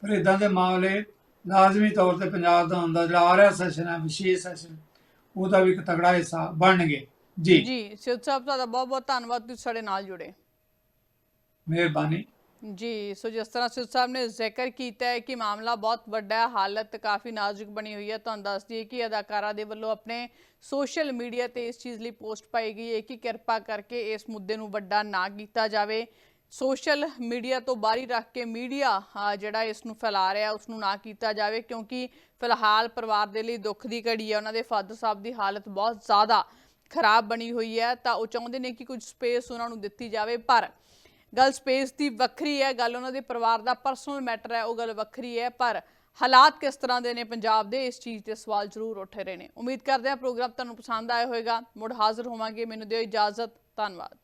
ਪਰ ਇਦਾਂ ਦੇ ਮਾਮਲੇ ਲਾਜ਼ਮੀ ਤੌਰ ਤੇ ਪੰਜਾਬ ਦਾ ਹੁੰਦਾ ਜਿਹੜਾ ਆ ਰਿਹਾ ਸੈਸ਼ਨ ਹੈ ਵਿਸ਼ੇਸ਼ ਸੈਸ਼ਨ ਉਹਦਾ ਵੀ ਇੱਕ ਤਗੜਾ ਹਿੱਸਾ ਬਣਨਗੇ। ਜੀ। ਜੀ ਸਿੱਧ ਸਾਹਿਬ ਤੁਹਾਡਾ ਬਹੁਤ ਬਹੁਤ ਧੰਨਵਾਦ ਤੁਸੀਂ ਸਾਡੇ ਨਾਲ ਜੁੜੇ। ਮਿਹਰਬਾਨੀ। ਜੀ ਸੋ ਜਿਸ ਤਰ੍ਹਾਂ ਸਿੱਧ ਸਾਹਿਬ ਨੇ ਜ਼ਿਕਰ ਕੀਤਾ ਹੈ ਕਿ ਮਾਮਲਾ ਬਹੁਤ ਵੱਡਾ ਹੈ ਹਾਲਤ ਕਾਫੀ ਨਾਜ਼ੁਕ ਬਣੀ ਹੋਈ ਹੈ ਤੁਹਾਨੂੰ ਦੱਸ ਦਈਏ ਕਿ ਅਦਾਕਾਰਾ ਦੇ ਵੱਲੋਂ ਆਪਣੇ ਸੋਸ਼ਲ ਮੀਡੀਆ ਤੇ ਇਸ ਚੀਜ਼ ਲਈ ਪੋਸਟ ਪਾਈ ਗਈ ਹੈ ਕਿ ਕਿਰਪਾ ਕਰਕੇ ਇਸ ਮੁੱਦੇ ਨੂੰ ਵੱਡਾ ਨਾ ਕੀਤਾ ਜਾਵੇ ਸੋਸ਼ਲ ਮੀਡੀਆ ਤੋਂ ਬਾਹਰੀ ਰੱਖ ਕੇ ਮੀਡੀਆ ਜਿਹੜਾ ਇਸ ਨੂੰ ਫੈਲਾ ਰਿਹਾ ਉਸ ਨੂੰ ਨਾ ਕੀਤਾ ਜਾਵੇ ਕਿਉਂਕਿ ਫਿਲਹਾਲ ਪਰਿਵਾਰ ਦੇ ਲਈ ਦੁੱਖ ਦੀ ਘੜੀ ਹੈ ਉਹਨਾਂ ਦੇ ਫਾਦਰ ਸਾਹਿਬ ਦੀ ਹਾਲਤ ਬਹੁਤ ਜ਼ਿਆਦਾ ਖਰਾਬ ਬਣੀ ਹੋਈ ਹੈ ਤਾਂ ਉਹ ਚਾਹੁੰਦੇ ਨੇ ਕਿ ਕੁਝ ਸਪੇਸ ਉਹਨਾਂ ਨੂੰ ਦਿੱਤੀ ਜਾਵੇ ਪਰ ਗੱਲ ਸਪੇਸ ਦੀ ਵੱਖਰੀ ਹੈ, ਗੱਲ ਉਹਨਾਂ ਦੇ ਪਰਿਵਾਰ ਦਾ ਪਰਸਨਲ ਮੈਟਰ ਹੈ, ਉਹ ਗੱਲ ਵੱਖਰੀ ਹੈ, ਪਰ ਹਾਲਾਤ ਕਿਸ ਤਰ੍ਹਾਂ ਦੇ ਨੇ ਪੰਜਾਬ ਦੇ, ਇਸ ਚੀਜ਼ ਤੇ ਸਵਾਲ ਜ਼ਰੂਰ ਉੱਠ ਰਹੇ ਨੇ। ਉਮੀਦ ਕਰਦੇ ਹਾਂ ਪ੍ਰੋਗਰਾਮ ਤੁਹਾਨੂੰ ਪਸੰਦ ਆਇਆ ਹੋਵੇਗਾ। ਮੁੜ ਹਾਜ਼ਰ ਹੋਵਾਂਗੇ, ਮੈਨੂੰ ਦਿਓ ਇਜਾਜ਼ਤ, ਧੰਨਵਾਦ।